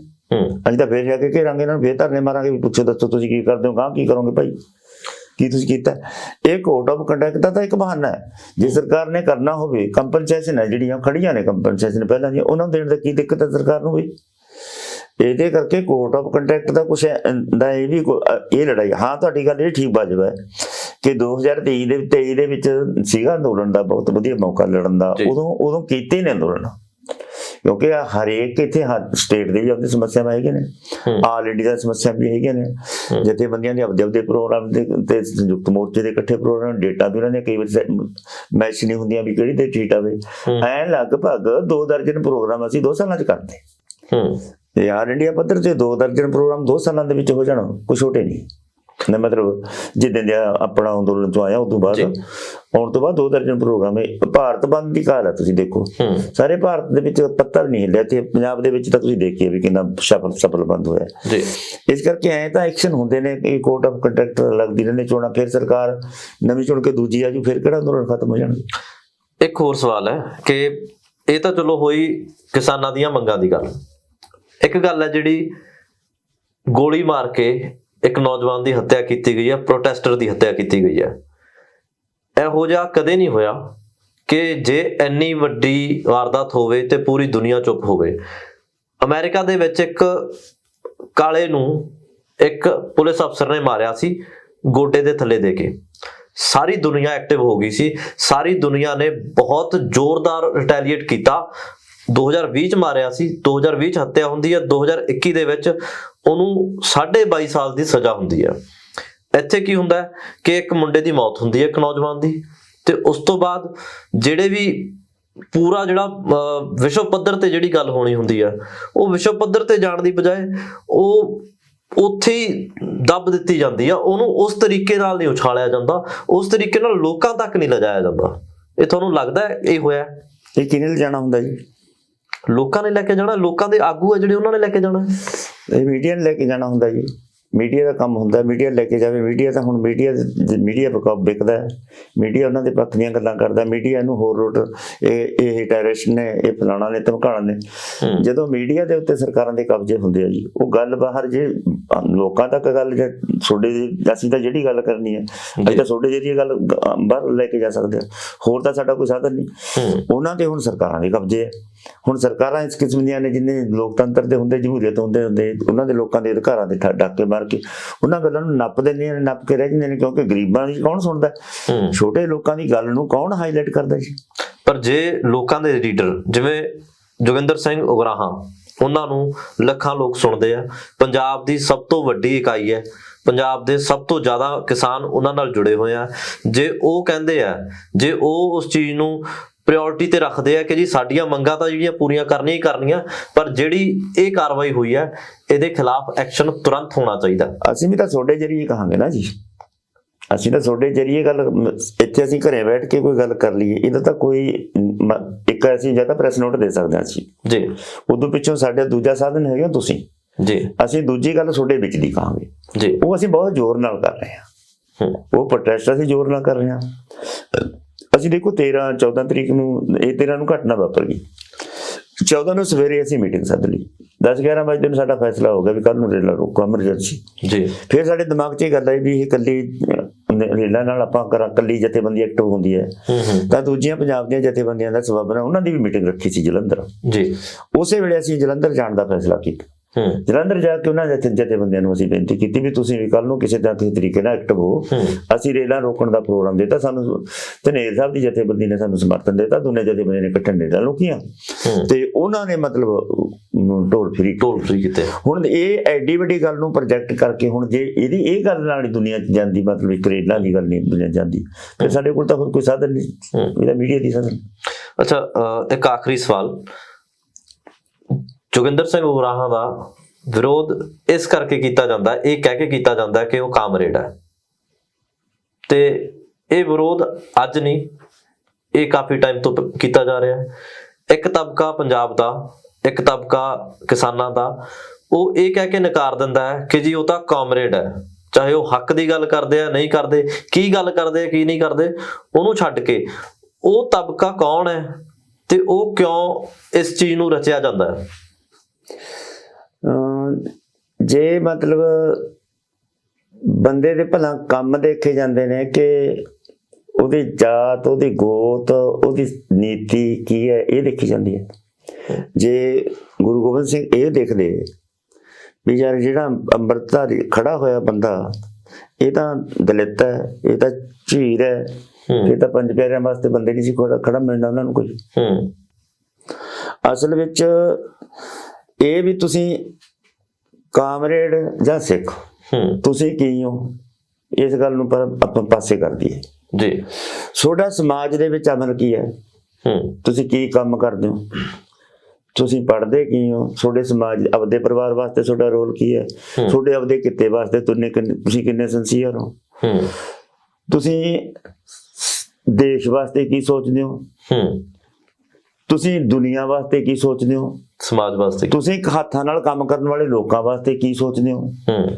ਅਸੀਂ ਤਾਂ ਫੇਰ ਜਾ ਕੇ ਘੇਰਾਂਗੇ ਇਹਨਾਂ ਨੂੰ ਫੇਰ ਧਰਨੇ ਮਾਰਾਂਗੇ ਵੀ ਪੁੱਛੋ ਦੱਸੋ ਤੁਸੀਂ ਕੀ ਕਰਦੇ ਹੋ ਗਾਂ ਕੀ ਕਰੋਗੇ ਭਾਈ? ਕੀ ਤੁਸੀਂ ਕੀਤਾ? ਇਹ ਕੋਰਟ ਆਫ ਕੰਡਕਟ ਦਾ ਤਾਂ ਇੱਕ ਬਹਾਨਾ ਹੈ। ਜੇ ਸਰਕਾਰ ਨੇ ਕਰਨਾ ਹੋਵੇ ਕੰਪਨਸੇਸ਼ਨ ਹੈ ਜਿਹੜੀਆਂ ਖੜੀਆਂ ਨੇ ਕੰਪਨਸੇਸ਼ਨ ਪਹਿਲਾਂ ਦੀਆਂ ਉਹਨਾਂ ਨੂੰ ਦੇਣ ਦਾ ਕੀ ਦਿੱਕਤ ਹੈ ਸਰਕਾਰ ਨੂੰ ਵੀ? ਇਹਦੇ ਕਰਕੇ ਕੋਰਟ ਆਫ ਕੰਡਕਟ ਦਾ ਕੁਛ ਦਾ ਇਹ ਵੀ ਇਹ ਲੜਾਈ ਹਾਂ ਤੁਹਾਡੀ ਗੱਲ ਇਹ ਠੀਕ ਵਾਜਬ ਹੈ ਕਿ 2023 ਦੇ 23 ਦੇ ਵਿੱਚ ਸੀਗਾ ਅੰਦੋਲਨ ਦਾ ਬਹੁਤ ਵਧੀਆ ਮੌਕਾ ਲੜਨ ਦਾ। ਉਦੋਂ ਉਦੋਂ ਕੀਤੇ ਨੇ ਅੰਦੋਲਨ। ਕਿਉਂਕਿ ਹਰੇਕ ਇੱਥੇ ਸਟੇਟ ਦੇ ਵੀ ਆਪਣੀ ਸਮੱਸਿਆਵਾਂ ਹੈਗੀਆਂ ਨੇ। ਆਲ ਇੰਡੀਆ ਦੀ ਸਮੱਸਿਆ ਵੀ ਹੈਗੀਆਂ ਨੇ। ਜਥੇਬੰਦੀਆਂ ਦੇ ਆਪਦੇ ਆਪਦੇ ਪ੍ਰੋਗਰਾਮ ਦੇ ਤੇ ਸੰਯੁਕਤ ਮੋਰਚੇ ਦੇ ਇਕੱਠੇ ਪ੍ਰੋਗਰਾਮ ਡੇਟਾ ਵੀ ਉਹਨਾਂ ਦੇ ਕਈ ਵਾਰ ਮੈਚ ਨਹੀਂ ਹੁੰਦੀਆਂ ਵੀ ਕਿਹੜੀ ਤੇ ਠੀਕ ਆਵੇ। ਐ ਲਗਭਗ ਦੋ ਦਰਜਨ ਪ੍ਰੋਗਰਾਮ ਅਸੀਂ ਦੋ ਸਾਲਾਂ ਚ ਕਰਦੇ। ਹੂੰ। ਆਲ ਇੰਡੀਆ ਪੱਧਰ ਤੇ ਦੋ ਦਰਜਨ ਪ੍ਰੋਗਰਾਮ ਦੋ ਸਾਲਾਂ ਦੇ ਵਿੱਚ ਹੋ ਜਾਣ ਕੋਈ ਛੋਟੇ ਨਹੀਂ। ਨਾ ਮਤਲਬ ਜਿੱਦਾਂ ਦੇ ਆਪਣਾ ਅੰਦੋਲਨ ਤੋਂ ਆਇਆ ਉਸ ਤੋਂ ਬਾਅਦ ਜੀ। ਆਉਣ ਤੋਂ ਬਾਅਦ ਦੋ ਦਰਜਨ ਪ੍ਰੋਗਰਾਮ ਹੈ। ਭਾਰਤ ਬੰਦ ਦੀ ਕਾਲ ਹੈ ਤੁਸੀਂ ਦੇਖੋ। ਸਾਰੇ ਭਾਰਤ ਦੇ ਵਿੱਚ ਪੱਤਾ ਵੀ ਨਹੀਂ ਹਿੱਲਿਆ ਤੇ ਪੰਜਾਬ ਦੇ ਵਿੱਚ ਤਾਂ ਤੁਸੀਂ ਦੇਖੀਏ ਵੀ ਕਿੰਨਾ ਸਫਲ ਸਫਲ ਬੰਦ ਹੋਇਆ। ਜੀ। ਇਸ ਕਰਕੇ ਐ ਤਾਂ ਐਕਸ਼ਨ ਹੁੰਦੇ ਨੇ ਕਿ ਕੋਰਟ ਆਫ ਕੰਡਕਟ ਲੱਗਦੀ ਰਹਿੰਦੇ ਚੋਣਾਂ ਫਿਰ ਸਰਕਾਰ ਨਵੀਂ ਚੁਣ ਕੇ ਦੂਜੀ ਆਜੂ ਫਿਰ ਕਿਹੜਾ ਅੰਦੋਲਨ ਖਤਮ ਹੋ ਜਾਣਗੇ ਇੱਕ ਹੋਰ ਸਵਾਲ ਹੈ ਕਿ ਇਹ ਤਾਂ ਚਲੋ ਹੋਈ ਕਿਸਾਨਾਂ ਦੀਆਂ ਮੰਗਾਂ ਦੀ ਗੱਲ। ਇੱਕ ਗੱਲ ਹੈ ਜਿਹੜੀ ਗੋਲੀ ਮਾਰ ਕੇ ਇੱਕ ਨੌਜਵਾਨ ਦੀ ਹੱਤਿਆ ਕੀਤੀ ਗਈ ਹੈ, ਪ੍ਰੋਟੈਸਟਰ ਦੀ ਹੱਤਿਆ ਕੀਤੀ ਗਈ ਹੈ। ਇਹੋ ਜਿਹਾ ਕਦੇ ਨਹੀਂ ਹੋਇਆ ਕਿ ਜੇ ਇੰਨੀ ਵੱਡੀ ਵਾਰਦਾਤ ਹੋਵੇ ਤੇ ਪੂਰੀ ਦੁਨੀਆ ਚੁੱਪ ਹੋਵੇ। ਅਮਰੀਕਾ ਦੇ ਵਿੱਚ ਇੱਕ ਕਾਲੇ ਨੂੰ ਇੱਕ ਪੁਲਿਸ ਅਫਸਰ ਨੇ ਮਾਰਿਆ ਸੀ, ਗੋਡੇ ਦੇ ਥੱਲੇ ਦੇ ਕੇ। ਸਾਰੀ ਦੁਨੀਆ ਐਕਟਿਵ ਹੋ ਗਈ ਸੀ। ਸਾਰੀ ਦੁਨੀਆ ਨੇ ਬਹੁਤ ਜ਼ੋਰਦਾਰ ਰਿਟੈਲੀਏਟ ਕੀਤਾ। 2020 ਚ ਮਾਰਿਆ ਸੀ 2020 ਚ ਹੱਤਿਆ ਹੁੰਦੀ ਹੈ 2021 ਦੇ ਵਿੱਚ ਉਹਨੂੰ 22.5 ਸਾਲ ਦੀ ਸਜ਼ਾ ਹੁੰਦੀ ਹੈ ਇੱਥੇ ਕੀ ਹੁੰਦਾ ਕਿ ਇੱਕ ਮੁੰਡੇ ਦੀ ਮੌਤ ਹੁੰਦੀ ਹੈ ਇੱਕ ਨੌਜਵਾਨ ਦੀ। ਤੇ ਉਸ ਤੋਂ ਬਾਅਦ ਜਿਹੜੇ ਵੀ ਪੂਰਾ ਜਿਹੜਾ ਵਿਸ਼ਵ ਪੱਧਰ ਤੇ ਜਿਹੜੀ ਗੱਲ ਹੋਣੀ ਹੁੰਦੀ ਆ, ਉਹ ਵਿਸ਼ਵ ਪੱਧਰ ਤੇ ਜਾਣ ਦੀ ਬਜਾਏ ਉਹ ਉੱਥੇ ਦੱਬ ਦਿੱਤੀ ਜਾਂਦੀ ਆ। ਉਹਨੂੰ ਉਸ ਤਰੀਕੇ ਨਾਲ ਨਹੀਂ ਉਛਾਲਿਆ ਜਾਂਦਾ, ਉਸ ਤਰੀਕੇ ਨਾਲ ਲੋਕਾਂ ਤੱਕ ਨਹੀਂ ਲਿਜਾਇਆ ਜਾਂਦਾ। ਇਹ ਤੁਹਾਨੂੰ ਲੱਗਦਾ ਇਹ ਹੋਇਆ? ਇਹ ਕਿਹਨੇ ਲਿਜਾਣਾ ਹੁੰਦਾ ਜੀ? ਲੋਕਾਂ ਨੇ ਲੈ ਕੇ ਜਾਣਾ ਲੋਕਾਂ ਦੇ ਆਗੂ ਆ ਜਿਹੜੇ ਉਹਨਾਂ ਨੇ ਲੈ ਕੇ ਜਾਣਾ। ਇਹ ਮੀਡੀਆ ਨੇ ਲੈ ਕੇ ਜਾਣਾ ਹੁੰਦਾ ਜੀ। ਮੀਡੀਆ ਦਾ ਕੰਮ ਹੁੰਦਾ ਮੀਡੀਆ ਲੈ ਕੇ ਜਾਵੇ। ਮੀਡੀਆ ਤਾਂ ਹੁਣ ਮੀਡੀਆ ਮੀਡੀਆ ਬਕਾ ਵਿਕਦਾ ਹੈ। ਮੀਡੀਆ ਉਹਨਾਂ ਦੇ ਪੱਖ ਦੀਆਂ ਗੱਲਾਂ ਕਰਦਾ। ਮੀਡੀਆ ਇਹਨੂੰ ਹੋਰ ਰੋਟ ਇਹ ਇਹ ਟੈਰਰਿਸਟ ਨੇ ਇਹ ਫਲਾਣਾ ਨੇ ਧਮਕਾਣਾ ਨੇ। ਜਦੋਂ ਮੀਡੀਆ ਦੇ ਉੱਤੇ ਸਰਕਾਰਾਂ ਦੇ ਕਬਜ਼ੇ ਹੁੰਦੇ ਆ ਜੀ ਉਹ ਗੱਲ ਬਾਹਰ ਜੇ ਲੋਕਾਂ ਤੱਕ ਗੱਲ ਜੇ ਦੀ- ਅਸੀਂ ਤਾਂ ਜਿਹੜੀ ਗੱਲ ਕਰਨੀ ਹੈ ਅਸੀਂ ਤਾਂ ਤੁਹਾਡੇ ਜਿਹੜੀ ਗੱਲ ਬਾਹਰ ਲੈ ਕੇ ਜਾ ਸਕਦੇ ਹਾਂ ਹੋਰ ਤਾਂ ਸਾਡਾ ਕੋਈ ਸਾਧਨ ਨਹੀਂ। ਉਹਨਾਂ ਤੇ ਹੁਣ ਸਰਕਾਰਾਂ ਦੇ ਕਬਜ਼ੇ ਹੈ ਹੁਣ ਸਰਕਾਰਾਂ ਇਸ ਕਿਸਮ ਦੀਆਂ ਨੇ ਜਿੰਨੇ ਲੋਕਤੰਤਰ ਦੇ ਹੁੰਦੇ ਜਮਹੂਰੀਅਤ ਹੁੰਦੇ ਹੁੰਦੇ ਉਹਨਾਂ ਦੇ ਲੋਕਾਂ ਦੇ ਅਧਿਕਾਰਾਂ ਦੇ ਡਾਕੇ ਮਾਰ ਕੇ ਉਹਨਾਂ ਗੱਲਾਂ ਨੂੰ ਨੱਪ ਦਿੰਦੀਆਂ ਨੇ ਨੱਪ ਕੇ ਰਹਿ ਜਾਂਦੇ ਨੇ ਕਿਉਂਕਿ ਗਰੀਬਾਂ ਦੀ ਕੌਣ ਸੁਣਦਾ? ਛੋਟੇ ਲੋਕਾਂ ਦੀ ਗੱਲ ਨੂੰ ਕੌਣ ਹਾਈਲਾਈਟ ਕਰਦਾ ਜੀ? ਪਰ ਜੇ ਲੋਕਾਂ ਦੇ ਲੀਡਰ ਜਿਵੇਂ ਜੋਗਿੰਦਰ ਸਿੰਘ ਉਗਰਾਹਾਂ ਉਹਨਾਂ ਨੂੰ ਲੱਖਾਂ ਲੋਕ ਸੁਣਦੇ ਆ ਪੰਜਾਬ ਦੀ ਸਭ ਤੋਂ ਵੱਡੀ ਇਕਾਈ ਹੈ ਪੰਜਾਬ ਦੇ ਸਭ ਤੋਂ ਜ਼ਿਆਦਾ ਕਿਸਾਨ ਉਹਨਾਂ ਨਾਲ ਜੁੜੇ ਹੋਏ ਆ ਜੇ ਉਹ ਕਹਿੰਦੇ ਆ ਜੇ ਉਹ ਉਸ ਚੀਜ਼ ਨੂੰ ਪ੍ਰਾਇੋਰਟੀ ਤੇ ਰੱਖਦੇ ਆ ਕਿ ਜੀ ਸਾਡੀਆਂ ਮੰਗਾਂ ਤਾਂ ਜਿਹੜੀਆਂ ਪੂਰੀਆਂ ਕਰਨੀਆਂ ਹੀ ਕਰਨੀਆਂ ਪਰ ਜਿਹੜੀ ਇਹ ਕਾਰਵਾਈ ਹੋਈ ਹੈ ਇਹਦੇ ਖਿਲਾਫ ਐਕਸ਼ਨ ਤੁਰੰਤ ਹੋਣਾ ਚਾਹੀਦਾ। ਅਸੀਂ ਵੀ ਤਾਂ ਤੁਹਾਡੇ ਜਰੀਏ ਕਹਾਂਗੇ ਨਾ ਜੀ। ਅਸੀਂ ਤਾਂ ਤੁਹਾਡੇ ਜਰੀਏ ਗੱਲ ਇੱਥੇ ਅਸੀਂ ਘਰੇ ਬੈਠ ਕੇ ਕੋਈ ਗੱਲ ਕਰ ਲਈਏ ਇਹਦਾ ਤਾਂ ਕੋਈ ਇੱਕ ਅਸੀਂ ਜਾਂ ਤਾਂ ਪ੍ਰੈਸ ਨੋਟ ਦੇ ਸਕਦੇ ਹਾਂ ਅਸੀਂ। ਜੀ। ਉਦੋਂ ਪਿੱਛੋਂ ਸਾਡੇ ਦੂਜਾ ਸਾਧਨ ਹੈਗਾ ਤੁਸੀਂ। ਜੀ। ਅਸੀਂ ਦੂਜੀ ਗੱਲ ਤੁਹਾਡੇ ਵਿੱਚ ਦੀ ਕਹਾਂਗੇ। ਜੀ। ਉਹ ਅਸੀਂ ਬਹੁਤ ਜ਼ੋਰ ਨਾਲ ਕਰ ਰਹੇ ਹੂੰ। ਉਹ ਪ੍ਰੋਟੈਸਟ ਅਸੀਂ ਜ਼ੋਰ ਨਾਲ ਕਰ ਰਹੇ ਹਾਂ। ਅਸੀਂ ਦੇਖੋ 13 14 ਤਰੀਕ ਨੂੰ ਇਹ 13 ਨੂੰ ਘਟਨਾ ਵਾਪਰ ਗਈ। 14 ਨੂੰ ਸਵੇਰੇ ਅਸੀਂ ਮੀਟਿੰਗ ਸੱਦ ਲਈ। 10 11 ਵਜੇ ਨੂੰ ਸਾਡਾ ਫੈਸਲਾ ਹੋ ਗਿਆ ਵੀ ਕੱਲ ਨੂੰ ਰੇਲਾ ਰੋਕੋ ਐਮਰਜੈਂਸੀ ਜੀ। ਫਿਰ ਸਾਡੇ ਦਿਮਾਗ 'ਚ ਇਹ ਗੱਲ ਆਈ ਵੀ ਇਹ ਕੱਲੀ ਅਹ, ਰੇਲਾਂ ਨਾਲ ਆਪਾਂ ਕਰਾਂ ਕੱਲੀ ਜਥੇਬੰਦੀ ਐਕਟਿਵ ਹੁੰਦੀ ਹੈ। ਤਾਂ ਦੂਜੀਆਂ ਪੰਜਾਬ ਦੀਆਂ ਜਥੇਬੰਦੀਆਂ ਦਾ ਸਬਬ ਨਾ ਉਹਨਾਂ ਦੀ ਵੀ ਮੀਟਿੰਗ ਰੱਖੀ ਸੀ ਜਲੰਧਰ। ਜੀ। ਉਸੇ ਵੇਲੇ ਅਸੀਂ ਜਲੰਧਰ ਜਾਣ ਦਾ ਫੈਸਲਾ ਕੀਤਾ। ਜਲੰਧਰ ਜਾ ਕੇ ਉਹਨਾਂ ਜਥੇ ਜਥੇਬੰਦੀਆਂ ਨੂੰ ਅਸੀਂ ਬੇਨਤੀ ਕੀਤੀ ਵੀ ਤੁਸੀਂ ਵੀ ਕੱਲ ਨੂੰ ਕਿਸੇ ਤਰ੍ਹਾਂ ਕਿਸੇ ਤਰੀਕੇ ਨਾਲ ਐਕਟਿਵ ਹੋ। ਅਸੀਂ ਰੇਲਾਂ ਰੋਕਣ ਦਾ ਪ੍ਰੋਗਰਾਮ ਦਿੱਤਾ ਸਾਨੂੰ ਧਨੇਰ ਸਾਹਿਬ ਦੀ ਜਥੇਬੰਦੀ ਨੇ ਸਾਨੂੰ ਸਮਰਥਨ ਦਿੱਤਾ ਦੋਨੇ ਜਥੇਬੰਦੀਆਂ ਨੇ ਇਕੱਠੇ ਰੇਲਾਂ ਰੋਕੀਆਂ। ਤੇ ਉਹਨਾਂ ਨੇ ਮਤਲਬ ਢੋਲ ਫਰੀ ਟੋਲ ਫ੍ਰੀ ਕੀਤੇ। ਹੁਣ ਇਹ ਐਡੀ ਵੱਡੀ ਗੱਲ ਨੂੰ ਪ੍ਰੋਜੈਕਟ ਕਰਕੇ ਹੁਣ ਜੇ ਇਹਦੀ ਇਹ ਗੱਲ ਨਾਲ ਹੀ ਦੁਨੀਆ 'ਚ ਜਾਂਦੀ ਮਤਲਬ ਇੱਕ ਰੇਲਾਂ ਦੀ ਗੱਲ ਨਹੀਂ ਦੁਨੀਆ ਜਾਂਦੀ ਫਿਰ ਸਾਡੇ ਕੋਲ ਤਾਂ ਹੋਰ ਕੋਈ ਸਾਧਨ ਨਹੀਂ। ਇਹਦਾ ਮੀਡੀਆ ਦੀ ਸਾਧਨ। ਅੱਛਾ ਇੱਕ ਆਖਰੀ ਸਵਾਲ। ਜੋਗਿੰਦਰ ਸਿੰਘ ਉਗਰਾਹਾਂ ਦਾ ਵਿਰੋਧ ਇਸ ਕਰਕੇ ਕੀਤਾ ਜਾਂਦਾ, ਇਹ ਕਹਿ ਕੇ ਕੀਤਾ ਜਾਂਦਾ ਕਿ ਉਹ ਕਾਮਰੇਡ ਹੈ। ਤੇ ਇਹ ਵਿਰੋਧ ਅੱਜ ਨਹੀਂ, ਇਹ ਕਾਫੀ ਟਾਈਮ ਤੋਂ ਕੀਤਾ ਜਾ ਰਿਹਾ ਹੈ। ਇੱਕ ਤਬਕਾ ਪੰਜਾਬ ਦਾ, ਇੱਕ ਤਬਕਾ ਕਿਸਾਨਾਂ ਦਾ, ਉਹ ਇਹ ਕਹਿ ਕੇ ਨਕਾਰ ਦਿੰਦਾ ਹੈ ਕਿ ਜੀ ਉਹ ਤਾਂ ਕਾਮਰੇਡ ਹੈ। ਚਾਹੇ ਉਹ ਹੱਕ ਦੀ ਗੱਲ ਕਰਦੇ ਆ, ਨਹੀਂ ਕਰਦੇ, ਕੀ ਗੱਲ ਕਰਦੇ ਆ, ਕੀ ਨਹੀਂ ਕਰਦੇ, ਉਹਨੂੰ ਛੱਡ ਕੇ ਉਹ ਤਬਕਾ ਕੌਣ ਹੈ ਤੇ ਉਹ ਕਿਉਂ ਇਸ ਚੀਜ਼ ਨੂੰ ਰਚਿਆ ਜਾਂਦਾ ਹੈ? ਜੇ ਮਤਲਬ ਬੰਦੇ ਦੇ ਭਲਾ ਕੰਮ ਦੇਖੇ ਜਾਂਦੇ ਨੇ ਕਿ ਉਹਦੀ ਜਾਤ ਉਹਦੀ ਗੋਤ ਉਹਦੀ ਨੀਤੀ ਕੀ ਹੈ ਇਹ ਦੇਖੀ ਜਾਂਦੀ ਹੈ। ਜੇ ਗੁਰੂ ਗੋਬਿੰਦ ਸਿੰਘ ਇਹ ਦੇਖਦੇ ਵੀ ਯਾਰ ਜਿਹੜਾ ਅੰਮ੍ਰਿਤਧਾਰੀ ਖੜਾ ਹੋਇਆ ਬੰਦਾ ਇਹ ਤਾਂ ਦਲਿਤ ਹੈ ਇਹ ਤਾਂ ਝੀਰ ਹੈ ਇਹ ਤਾਂ ਪੰਜ ਪਿਆਰਿਆਂ ਵਾਸਤੇ ਬੰਦੇ ਨਹੀਂ ਸੀ ਖੜਾ ਮਿਲਣਾ ਉਹਨਾਂ ਨੂੰ ਹੂੰ। ਅਸਲ ਵਿੱਚ ਇਹ ਵੀ ਤੁਸੀਂ ਕਾਮਰੇਡ ਜਾਂ ਸਿੱਖ ਤੁਸੀਂ ਕੀ ਹੋ? ਇਸ ਗੱਲ ਨੂੰ ਪਰ ਆਪਾਂ ਪਾਸੇ ਕਰ ਦਈਏ। ਜੀ। ਤੁਹਾਡਾ ਸਮਾਜ ਦੇ ਵਿੱਚ ਅਮਲ ਕੀ ਹੈ? ਹੂੰ। ਤੁਸੀਂ ਕੀ ਕੰਮ ਕਰਦੇ ਹੋ? ਤੁਸੀਂ ਪੜ੍ਹਦੇ ਕੀ ਹੋ? ਤੁਹਾਡੇ ਸਮਾਜ ਆਪਦੇ ਪਰਿਵਾਰ ਵਾਸਤੇ ਤੁਹਾਡਾ ਰੋਲ ਕੀ ਹੈ? ਹੂੰ। ਤੁਹਾਡੇ ਆਪਦੇ ਕਿੱਤੇ ਵਾਸਤੇ ਤੁਨੇ ਤੁਸੀਂ ਕਿੰਨੇ ਸਿੰਸੀਅਰ ਹੋ? ਹੂੰ। ਤੁਸੀਂ ਦੇਸ਼ ਵਾਸਤੇ ਕੀ ਸੋਚਦੇ ਹੋ? ਹੂੰ। ਤੁਸੀਂ ਦੁਨੀਆ ਵਾਸਤੇ ਕੀ ਸੋਚਦੇ ਹੋ? ਸਮਾਜ ਵਾਸਤੇ ਤੁਸੀਂ ਇੱਕ ਹੱਥਾਂ ਨਾਲ ਕੰਮ ਕਰਨ ਵਾਲੇ ਲੋਕਾਂ ਵਾਸਤੇ ਕੀ ਸੋਚਦੇ ਹੋ? ਹੂੰ।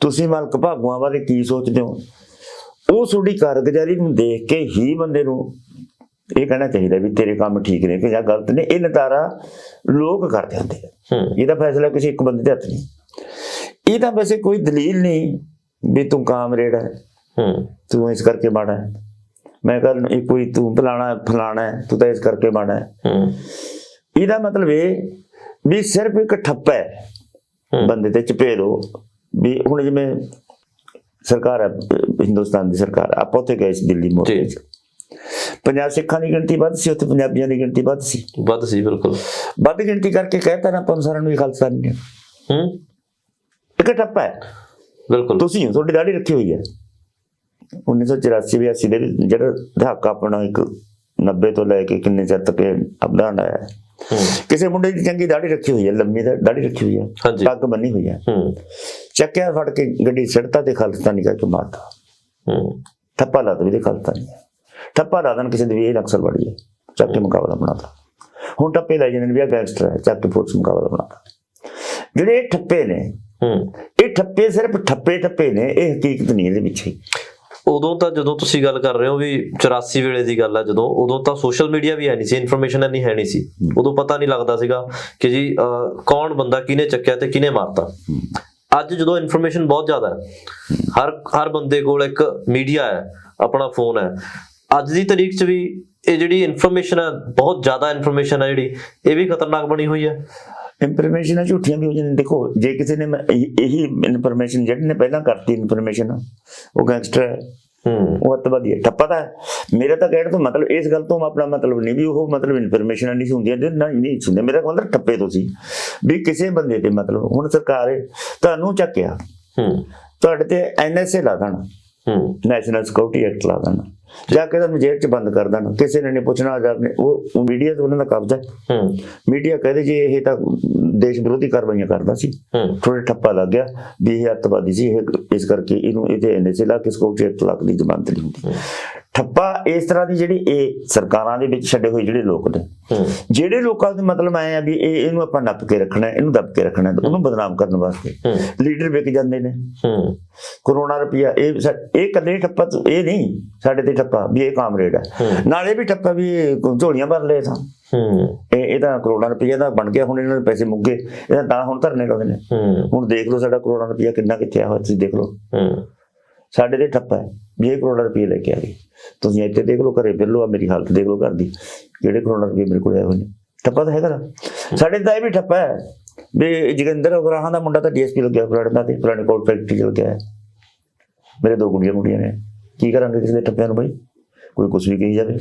ਤੁਸੀਂ ਮਲਕ ਭਾਗੂਆਂ ਬਾਰੇ ਕੀ ਸੋਚਦੇ ਹੋ? ਉਹ ਤੁਹਾਡੀ ਕਾਰਗੁਜ਼ਾਰੀ ਨੂੰ ਦੇਖ ਕੇ ਹੀ ਬੰਦੇ ਨੂੰ ਇਹ ਕਹਿਣਾ ਚਾਹੀਦਾ ਵੀ ਤੇਰੇ ਕੰਮ ਠੀਕ ਨੇ ਕਿ ਜਾਂ ਗਲਤ ਨੇ ਇਹ ਨਤਾਰਾ ਲੋਕ ਕਰਦੇ ਹੁੰਦੇ ਆ। ਇਹਦਾ ਫੈਸਲਾ ਕਿਸੇ ਇੱਕ ਬੰਦੇ ਦੇ ਹੱਥ ਨਹੀਂ। ਇਹ ਤਾਂ ਵੈਸੇ ਕੋਈ ਦਲੀਲ ਨਹੀਂ ਵੀ ਤੂੰ ਕਾਮਰੇਡ ਹੈ। ਹੂੰ। ਤੂੰ ਇਸ ਕਰਕੇ ਮਾੜਾ ਹੈ। ਮੈਂ ਕੱਲ ਇਹ ਕੋਈ ਤੂੰ ਫਲਾਣਾ ਫਲਾਣਾ ਹੈ, ਤੂੰ ਤਾਂ ਇਸ ਕਰਕੇ ਮਾੜਾ ਹੈ। ਹੂੰ। ਇਹਦਾ ਮਤਲਬ ਇਹ ਵੀ ਸਿਰਫ ਇੱਕ ਠੱਪਾ ਹੈ ਹੂੰ। ਬੰਦੇ ਤੇ ਚਪੇੜੋ ਵੀ ਹੁਣ ਜਿਵੇਂ ਸਰਕਾਰ ਹੈ ਹਿੰਦੁਸਤਾਨ ਦੀ ਸਰਕਾਰ ਹੈ, ਆਪਾਂ ਉੱਥੇ ਗਏ ਸੀ ਦਿੱਲੀ ਮੋਰਚੇ। 'ਚ ਪੰਜਾਬ ਸਿੱਖਾਂ ਦੀ ਗਿਣਤੀ ਵੱਧ ਸੀ ਉੱਥੇ ਪੰਜਾਬੀਆਂ ਦੀ ਗਿਣਤੀ ਵੱਧ ਸੀ ਵੱਧ ਸੀ ਬਿਲਕੁਲ ਵੱਧ ਗਿਣਤੀ ਕਰਕੇ ਕਹਿਤਾ ਨਾ ਆਪਾਂ ਸਾਰਿਆਂ ਨੂੰ ਵੀ ਖਾਲਸਾ ਨਹੀਂ ਹੈ। ਹੂੰ ਇੱਕ ਠੱਪਾ ਹੈ ਬਿਲਕੁਲ ਤੁਸੀਂ ਹੋ, ਤੁਹਾਡੀ ਦਾੜੀ ਰੱਖੀ ਹੋਈ ਹੈ 1984 82 ਦੇ ਵਿੱਚ ਜਿਹੜਾ ਦਹਾਕਾ ਆਪਣਾ ਇੱਕ 90 ਤੋਂ ਲੈ ਕੇ ਕਿੰਨੇ ਚਿਰ ਤੱਕ ਅਪਡਾਊਨ ਆਇਆ ਹੈ। ਹੂੰ ਕਿਸੇ ਮੁੰਡੇ ਦੀ ਚੰਗੀ ਦਾੜੀ ਰੱਖੀ ਹੋਈ ਹੈ ਲੰਮੀ ਦਾ- ਦਾੜੀ ਰੱਖੀ ਹੋਈ ਹੈ ਪੱਗ ਬੰਨੀ ਹੋਈ ਹੈ। ਚੱਕਿਆ ਫੜ ਕੇ ਗੱਡੀ ਸੜਤਾ ਤੇ ਖਾਲਸਤਾਨੀ ਕਰਕੇ ਮਾਰਤਾ। ਹੂੰ। ਠੱਪਾ ਲਾ ਦੇ ਖਾਲਸਤਾਨੀ। ਠੱਪਾ ਲਾ ਦੇਣ ਕਿਸੇ ਦੀ ਵੀ ਨਕਸਲ ਬੜੀ ਹੈ। ਚੱਕ ਕੇ ਮੁਕਾਬਲਾ ਬਣਾਤਾ। ਹੁਣ ਠੱਪੇ ਲੈ ਜਾਂਦੇ ਨੇ ਵੀ ਆ ਗੈਂਗਸਟਰ ਹੈ ਚੱਕ ਕੇ ਫੋਰਸ ਮੁਕਾਬਲਾ ਬਣਾਤਾ। ਜਿਹੜੇ ਠੱਪੇ ਨੇ ਹੂੰ। ਇਹ ਠੱਪੇ ਸਿਰਫ ਠੱਪੇ ਠੱਪੇ ਨੇ ਇਹ ਹਕੀਕਤ ਨਹੀਂ ਇਹਦੇ ਵਿੱਚ ਹੀ ਉਦੋਂ ਤਾਂ ਜਦੋਂ ਤੁਸੀਂ ਗੱਲ ਕਰ ਰਹੇ ਹੋ ਵੀ 84 ਵੇਲੇ ਦੀ ਗੱਲ ਹੈ ਜਦੋਂ ਉਦੋਂ ਤਾਂ ਸੋਸ਼ਲ ਮੀਡੀਆ ਵੀ ਹੈ ਨਹੀਂ ਸੀ ਇਨਫੋਰਮੇਸ਼ਨ ਇੰਨੀ ਹੈ ਨਹੀਂ ਸੀ। ਉਦੋਂ ਪਤਾ ਨਹੀਂ ਲੱਗਦਾ ਸੀਗਾ ਕਿ ਜੀ ਕੌਣ ਬੰਦਾ ਕਿਹਨੇ ਚੱਕਿਆ ਤੇ ਕਿਹਨੇ ਮਾਰਤਾ। ਅੱਜ ਜਦੋਂ ਇਨਫੋਰਮੇਸ਼ਨ ਬਹੁਤ ਜ਼ਿਆਦਾ ਹੈ ਹਰ ਹਰ ਬੰਦੇ ਕੋਲ ਇੱਕ ਮੀਡੀਆ ਹੈ ਆਪਣਾ ਫੋਨ ਹੈ। ਅੱਜ ਦੀ ਤਾਰੀਖ 'ਚ ਵੀ ਇਹ ਜਿਹੜੀ ਇਨਫੋਰਮੇਸ਼ਨ ਹੈ ਬਹੁਤ ਜ਼ਿਆਦਾ ਇਨਫੋਰਮੇਸ਼ਨ ਹੈ ਜਿਹੜੀ ਇਹ ਵੀ ਖਤਰਨਾਕ ਬਣੀ ਹੋਈ ਹੈ। ਇਨਫੋਰਮੇਸ਼ਨ ਝੂਠੀਆਂ ਵੀ ਹੋ ਜਾਂਦੀਆਂ। ਦੇਖੋ ਜੇ ਕਿਸੇ ਨੇ ਇਹ- ਇਨਫੋਰਮੇਸ਼ਨ ਜਿਹੜੇ ਨੇ ਪਹਿਲਾਂ ਕਰਤੀ ਇਨਫੋਰਮੇਸ਼ਨ ਉਹ ਗੈਂਗਸਟਰ ਹੈ ਹੂੰ। ਉਹ ਅੱਤਵਾਦੀ ਹੈ ਠੱਪਾ ਤਾਂ। ਮੇਰਾ ਤਾਂ ਕਹਿਣ ਤੋਂ ਮਤਲਬ ਇਸ ਗੱਲ ਤੋਂ ਆਪਣਾ ਮਤਲਬ ਨਹੀਂ ਵੀ ਉਹ ਮਤਲਬ ਇਨਫੋਰਮੇਸ਼ਨ ਨਹੀਂ ਹੁੰਦੀਆਂ ਜੇ ਨਹੀਂ ਨਹੀਂ ਸੀ ਹੁੰਦੀਆਂ ਮੇਰਾ ਮਤਲਬ ਠੱਪੇ ਤੋਂ ਸੀ। ਵੀ ਕਿਸੇ ਬੰਦੇ ਤੇ ਮਤਲਬ ਹੁਣ ਸਰਕਾਰ ਤੁਹਾਨੂੰ ਚੱਕਿਆ। ਹੂੰ। ਤੁਹਾਡੇ ਤੇ ਐਨਐਸਏ ਲਾ ਦੇਣਾ। ਨੈਸ਼ਨਲ ਸਿਕਿਉਰਿਟੀ ਐਕਟ ਲਾ ਦੇਣਾ। ਜਾਂ ਕਿ ਤੁਹਾਨੂੰ ਜੇਲ੍ਹ 'ਚ ਬੰਦ ਕਰ ਦੇਣਾ। ਕਿਸੇ ਨੇ ਨਹੀਂ ਪੁੱਛਣਾ ਆਜ਼ਾਦ ਨੇ ਉਹ ਮੀਡੀਆ ਤੇ ਉਹਨਾਂ ਦਾ ਕਬਜ਼ਾ ਹੈ। ਮੀਡੀਆ ਕਹਦੇ ਜੀ ਇਹ ਤਾਂ ਦੇਸ਼ ਵਿਰੋਧੀ ਕਾਰਵਾਈਆਂ ਕਰਦਾ ਸੀ। ਹੂੰ। ਥੋੜੇ ਠੱਪਾ ਲੱਗ ਗਿਆ ਵੀ ਇਹ ਅੱਤਵਾਦੀ ਸੀ। ਇਹ ਇਸ ਕਰਕੇ ਇਹਨੂੰ ਇਹਦੇ ਐਨਐਸਏ ਲਾ ਕੇ ਸਿਕਿਉਰਿਟੀ ਐਕਟ ਲੱਗ ਦੀ ਜ਼ਮਾਨਤ ਨਹੀਂ ਹੁੰਦੀ। ਠੱਪਾ ਇਸ ਤਰ੍ਹਾਂ ਦੀ ਜਿਹੜੀ ਇਹ ਸਰਕਾਰਾਂ ਦੇ ਵਿੱਚ ਛੱਡੇ ਹੋਏ ਜਿਹੜੇ ਲੋਕ ਨੇ। ਜਿਹੜੇ ਲੋਕਾਂ ਦੇ ਮਤਲਬ ਆਏ ਆ ਵੀ ਇਹ ਇਹਨੂੰ ਆਪਾਂ ਨੱਪ ਕੇ ਰੱਖਣਾ ਇਹਨੂੰ ਦੱਬ ਕੇ ਰੱਖਣਾ ਉਹਨੂੰ ਬਦਨਾਮ ਕਰਨ ਵਾਸਤੇ। ਲੀਡਰ ਵਿਕ ਜਾਂਦੇ ਨੇ। ਕਰੋਨਾ ਰੁਪਿਆ ਇਹ ਇਹ ਕੱਲੇ ਠੱਪਾ ਇਹ ਨਹੀਂ ਸਾਡੇ ਤੇ ਠੱਪਾ ਵੀ ਇਹ ਕਾਮਰੇਡ ਹੈ। ਨਾਲੇ ਵੀ ਠੱਪਾ ਵੀ ਝੋਲੀਆਂ ਭਰ ਲਏ ਤਾਂ। ਇਹ ਇਹ ਤਾਂ ਕਰੋਨਾ ਰੁਪਈਆ ਦਾ ਬਣ ਗਿਆ ਹੁਣ ਇਹਨਾਂ ਦੇ ਪੈਸੇ ਮੁੱਕ ਗਏ। ਇਹਦਾ ਤਾਂ ਹੁਣ ਧਰਨੇ ਲਾਉਂਦੇ ਨੇ। ਹੂੰ। ਹੁਣ ਦੇਖ ਲਓ ਸਾਡਾ ਕਰੋਨਾ ਰੁਪਈਆ ਕਿੰਨਾ ਕਿੱਥੇ ਆ ਹੋਇਆ ਤੁਸੀਂ ਦੇਖ ਲਓ। ਹੂੰ। ਸਾਡੇ ਤੇ ਠੱਪਾ ਹੈ। ਵੀ ਇਹ ਕਰੋਨਾ ਰੁਪਈਆ ਲੈ ਕੇ ਆ ਗਏ। ਤੁਸੀਂ ਇੱਥੇ ਦੇਖ ਲਓ ਘਰੇ ਫਿਰ ਲਓ ਆਹ ਮੇਰੀ ਹਾਲਤ ਦੇਖ ਲਓ ਘਰ ਦੀ। ਕਿਹੜੇ ਕਰੋਨਾ ਰੁਪਈਏ ਮੇਰੇ ਕੋਲ ਆਏ ਹੋਏ ਨੇ। ਠੱਪਾ ਤਾਂ ਹੈਗਾ ਨਾ। ਸਾਡੇ ਤਾਂ ਇਹ ਵੀ ਠੱਪਾ ਹੈ ਵੀ ਜਗਿੰਦਰ ਉਗਰਾਹਾਂ ਦਾ ਮੁੰਡਾ ਤਾਂ ਡੀਐਸਪੀ ਲੱਗਿਆ ਪੁਰਾਣਾ ਤੇ ਪੁਰਾਣੇ ਕੋਲ ਫੈਕਟਰੀ ਚ ਲੱਗਿਆ ਮੇਰੇ ਦੋ ਗੁੜੀਆਂ ਗੁੜੀਆਂ ਨੇ। ਕੀ ਕਰਾਂਗੇ ਕਿਸੇ ਦੇ ਠੱਪਿਆਂ ਨੂੰ ਬਈ? ਕੋਈ ਕੁਝ ਵੀ ਕਹੀ ਜਾਵੇ।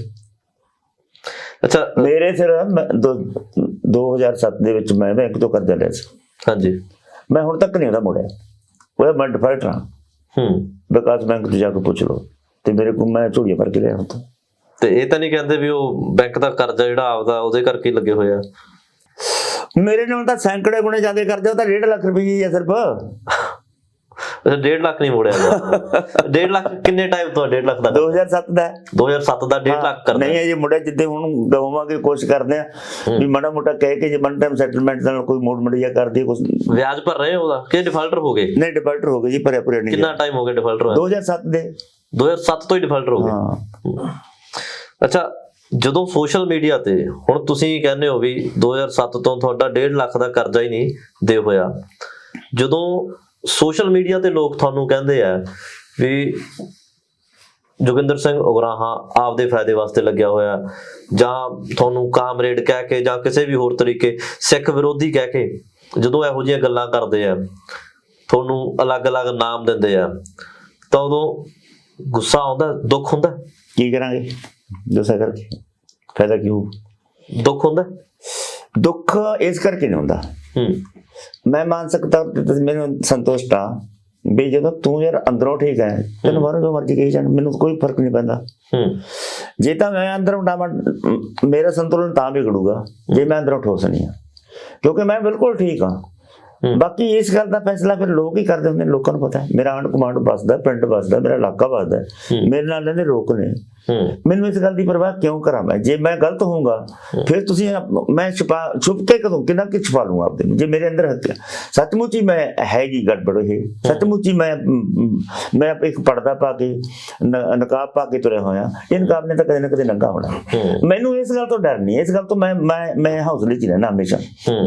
ਅੱਛਾ ਮੇਰੇ ਸਿਰ ਮੈਂ ਦੋ- 2007 ਦੇ ਵਿੱਚ ਮੈਂ ਬੈਂਕ ਤੋਂ ਕਰਜ਼ਾ ਲਿਆ ਸੀ। ਹਾਂਜੀ। ਮੈਂ ਹੁਣ ਤੱਕ ਨਹੀਂ ਉਹਦਾ ਮੋੜਿਆ। ਉਹ ਮੈਂ ਡਿਫਾਲਟਰ ਹਾਂ। ਹੂੰ। ਵਿਕਾਸ ਬੈਂਕ ਤੋਂ ਜਾ ਕੇ ਪੁੱਛ ਲਓ। ਤੇ ਮੇਰੇ ਕੋਲ ਮੈਂ ਝੋਲੀਆਂ ਭਰ ਕੇ ਲਿਆ ਹੁੰਦਾ। ਤੇ ਇਹ ਤਾਂ ਨਹੀਂ ਕਹਿੰਦੇ ਵੀ ਉਹ ਬੈਂਕ ਦਾ ਕਰਜ਼ਾ ਜਿਹੜਾ ਆਪਦਾ ਉਹਦੇ ਕਰਕੇ ਲੱਗੇ ਹੋਏ ਆ? ਮੇਰੇ ਨਾਲ ਤਾਂ ਸੈਂਕੜੇ ਗੁਣੇ ਜਾਂਦੇ ਕਰਜ਼ਾ ਉਹ ਤਾਂ 1.5 ਲੱਖ ਰੁਪਏ ਹੀ ਹੈ ਸਿਰਫ। ਅੱਛਾ 1.5 ਲੱਖ ਨਹੀਂ ਮੋੜਿਆ ਗਿਆ। 1.5 ਲੱਖ ਕਿੰਨੇ ਟਾਈਮ ਤੋਂ 1.5 ਲੱਖ ਦਾ? 2007 ਦਾ। ਹੈ। 2007 ਦਾ 1.5 ਲੱਖ ਕਰਨਾ। ਨਹੀਂ ਇਹ ਜੇ ਮੁੰਡੇ ਜਿੱਦੇ ਹੁਣ ਗਵਾਵਾਂਗੇ ਕੋਸ਼ਿਸ਼ ਕਰਦੇ ਆ ਵੀ ਮਾੜਾ ਮੋਟਾ ਕਹਿ ਕੇ ਜੇ ਵਨ ਟਾਈਮ ਸੈਟਲਮੈਂਟ ਨਾਲ ਕੋਈ ਮੋੜ ਮੜੀਆ ਕਰਦੀ ਕੁਝ ਵਿਆਜ ਭਰ ਰਹੇ ਹੋ ਉਹਦਾ? ਕਿ ਡਿਫਾਲਟਰ ਹੋ ਗਏ? ਨਹੀਂ ਡਿਫਾਲਟਰ ਹੋ ਗਏ ਜੀ ਭਰਿਆ ਭਰਿਆ ਨਹੀਂ ਕਿੰਨਾ ਟਾਈਮ ਹੋ ਗਿਆ ਡਿਫਾਲਟਰ ਹੋਇਆ? 2007 ਦੇ। 2007 ਤੋਂ ਹੀ ਡਿਫਾਲਟਰ ਹੋ ਗਏ? ਹਾਂ। ਅੱਛਾ ਜਦੋਂ ਸੋਸ਼ਲ ਮੀਡੀਆ ਤੇ ਹੁਣ ਤੁਸੀਂ ਕਹਿੰਦੇ ਹੋ ਵੀ 2007 ਤੋਂ ਤੁਹਾਡਾ 1.5 ਲੱਖ ਦਾ ਕਰਜ਼ਾ ਹੀ ਨਹੀਂ ਦੇ ਹੋਇਆ ਜਦੋਂ ਸੋਸ਼ਲ ਮੀਡੀਆ ਤੇ ਲੋਕ ਤੁਹਾਨੂੰ ਕਹਿੰਦੇ ਆ ਵੀ ਜੋਗਿੰਦਰ ਸਿੰਘ ਉਗਰਾਹਾਂ ਆਪਦੇ ਫਾਇਦੇ ਵਾਸਤੇ ਲੱਗਿਆ ਹੋਇਆ ਜਾਂ ਤੁਹਾਨੂੰ ਕਾਮਰੇਡ ਕਹਿ ਕੇ ਜਾਂ ਕਿਸੇ ਵੀ ਹੋਰ ਤਰੀਕੇ ਸਿੱਖ ਵਿਰੋਧੀ ਕਹਿ ਕੇ ਜਦੋਂ ਇਹੋ ਜਿਹੀਆਂ ਗੱਲਾਂ ਕਰਦੇ ਆ ਤੁਹਾਨੂੰ ਅਲੱਗ-ਅਲੱਗ ਨਾਮ ਦਿੰਦੇ ਆ ਤਾਂ ਉਦੋਂ ਗੁੱਸਾ ਆਉਂਦਾ ਦੁੱਖ ਹੁੰਦਾ? ਕੀ ਕਰਾਂਗੇ? ਦੱਸਿਆ ਕਰਕੇ। ਫਾਇਦਾ ਕੀ ਹੋਊ? ਦੁੱਖ ਹੁੰਦਾ? ਦੁੱਖ ਇਸ ਕਰਕੇ ਨਹੀਂ ਹੁੰਦਾ। ਹੂੰ। ਮੈਂ ਮੰਨ ਸਕਦਾ ਤੇ ਮੈਨੂੰ ਸੰਤੁਸ਼ਟ ਆ ਵੀ ਜਦੋਂ ਤੂੰ ਯਾਰ ਅੰਦਰੋਂ ਠੀਕ ਹੈ ਤੈਨੂੰ ਬਾਹਰੋਂ ਜੋ ਮਰਜ਼ੀ ਕਹੀ ਜਾਣ ਮੈਨੂੰ ਕੋਈ ਫ਼ਰਕ ਨਹੀਂ ਪੈਂਦਾ। ਹੂੰ। ਜੇ ਤਾਂ ਮੈਂ ਅੰਦਰੋਂ ਡਾਵਾਂ ਮੇਰਾ ਸੰਤੁਲਨ ਤਾਂ ਵਿਗੜੂਗਾ ਜੇ ਮੈਂ ਅੰਦਰੋਂ ਠੋਸ ਨਹੀਂ ਆ ਕਿਉਂਕਿ ਮੈਂ ਬਿਲਕੁਲ ਠੀਕ ਆ ਹੂੰ। ਬਾਕੀ ਇਸ ਗੱਲ ਦਾ ਫੈਸਲਾ ਫਿਰ ਲੋਕ ਹੀ ਕਰਦੇ ਹੁੰਦੇ ਨੇ ਲੋਕਾਂ ਨੂੰ ਪਤਾ ਹੈ। ਮੇਰਾ ਆਂਡ ਕਮਾਂਡ ਬਸਦਾ ਪਿੰਡ ਬਸਦਾ ਮੇਰਾ ਇਲਾਕਾ ਬਸਦਾ। ਮੇਰੇ ਨਾਲ ਰਹਿੰਦੇ ਲੋਕ ਨੇ। ਮੈਨੂੰ ਇਸ ਗੱਲ ਦੀ ਪਰਵਾਹ ਕਿਉਂ ਕਰਾਂ ਮੈਂ? ਜੇ ਮੈਂ ਗਲਤ ਹੋਊਂਗਾ ਫਿਰ ਤੁਸੀਂ ਮੈਂ ਛੁਪਾ ਛੁਪ ਕੇ ਕਦੋਂ ਕਿੰਨਾ ਕਿ ਛੁਪਾ ਲੂੰਗਾ ਆਪਦੇ ਨੂੰ? ਜੇ ਮੇਰੇ ਅੰਦਰ ਹੱਤਿਆ। ਸੱਚਮੁੱਚ ਹੀ ਮੈਂ ਹੈਗੀ ਗੜਬੜ ਇਹ। ਸੱਚਮੁੱਚ ਹੀ ਮੈਂ ਮ, ਇੱਕ ਪਰਦਾ ਪਾ ਕੇ ਨਕਾਬ ਪਾ ਕੇ ਤੁਰਿਆ ਹੋਇਆ। ਇਹ ਨਕਾਬ ਨੇ ਤਾਂ ਕਦੇ ਨਾ ਕਦੇ ਨੰਗਾ ਹੋਣਾ। ਮੈਨੂੰ ਇਸ ਗੱਲ ਤੋਂ ਡਰ ਨਹੀਂ। ਇਸ ਗੱਲ ਤੋਂ ਮੈਂ ਮੈਂ ਮੈਂ ਹੌਸਲੇ 'ਚ ਰਹਿਣਾ ਹਮੇਸ਼ਾ।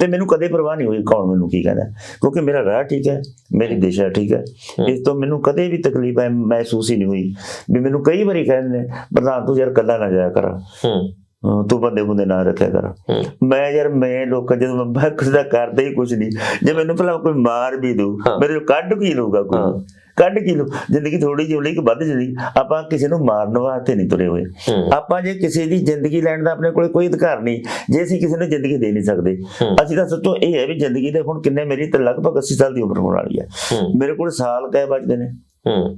ਤੇ ਮੈਨੂੰ ਕਦੇ ਪਰਵਾਹ ਨਹੀਂ ਹੋਈ ਕੌਣ ਮੈਨੂੰ ਕੀ ਕਹਿੰਦਾ। ਕਿਉਂਕਿ ਮੇਰਾ ਰਾਹ ਠੀਕ ਹੈ ਮੇਰੀ ਦਿਸ਼ਾ ਠੀਕ ਹੈ। ਇਸ ਤੋਂ ਮੈਨੂੰ ਕਦੇ ਵੀ ਤਕਲੀਫ ਹੈ ਮਹਿਸੂਸ ਹੀ ਨਹੀਂ ਹੋਈ। ਵੀ ਮੈਨੂੰ ਕਈ ਵਾਰੀ ਕਹਿੰਦੇ ਪ੍ਰਧਾਨ ਤੂੰ ਯਾਰ ਕੱਲਾ ਨਾ ਜਾਇਆ ਕਰ। ਹੂੰ। ਤੂੰ ਬੰਦੇ ਬੰਦੇ ਨਾ ਰੱਖਿਆ ਕਰ। ਮੈਂ ਯਾਰ ਮੈਂ ਲੋਕਾਂ ਜਦੋਂ ਮੈਂ ਕੁਝ ਦਾ ਕਰਦਾ ਹੀ ਕੁਝ ਨਹੀਂ। ਜੇ ਮੈਨੂੰ ਭਲਾ ਕੋਈ ਮਾਰ ਵੀ ਦੂ। ਮੇਰੇ ਕੱਢ ਕੀ ਲਊਗਾ ਹਾਂ। ਕੋਈ ਕੱਢ ਕੀ ਲਊ? ਜ਼ਿੰਦਗੀ ਥੋੜੀ ਜਿਹੀ ਲਈ ਕਿ ਵੱਧ ਜਿਹੀ ਆਪਾਂ ਕਿਸੇ ਨੂੰ ਮਾਰਨ ਵਾਸਤੇ ਨਹੀਂ ਤੁਰੇ ਹੋਏ। ਆਪਾਂ ਜੇ ਕਿਸੇ ਦੀ ਜ਼ਿੰਦਗੀ ਲੈਣ ਦਾ ਆਪਣੇ ਕੋਲੇ ਕੋਈ ਅਧਿਕਾਰ ਨਹੀਂ ਜੇ ਅਸੀਂ ਕਿਸੇ ਨੂੰ ਜ਼ਿੰਦਗੀ ਦੇ ਨਹੀਂ ਸਕਦੇ। ਅਸੀਂ ਤਾਂ ਸੱਚੋ ਇਹ ਹੈ ਵੀ ਜ਼ਿੰਦਗੀ ਦੇ ਹੁਣ ਕਿੰਨੇ ਮੇਰੀ ਤਾਂ ਲਗਭਗ 80 ਸਾਲ ਦੀ ਉਮਰ ਹੋਣ ਵਾਲੀ ਹੈ। ਮੇਰੇ ਕੋਲ ਸਾਲ ਕਹੇ ਬਚਦੇ ਨੇ।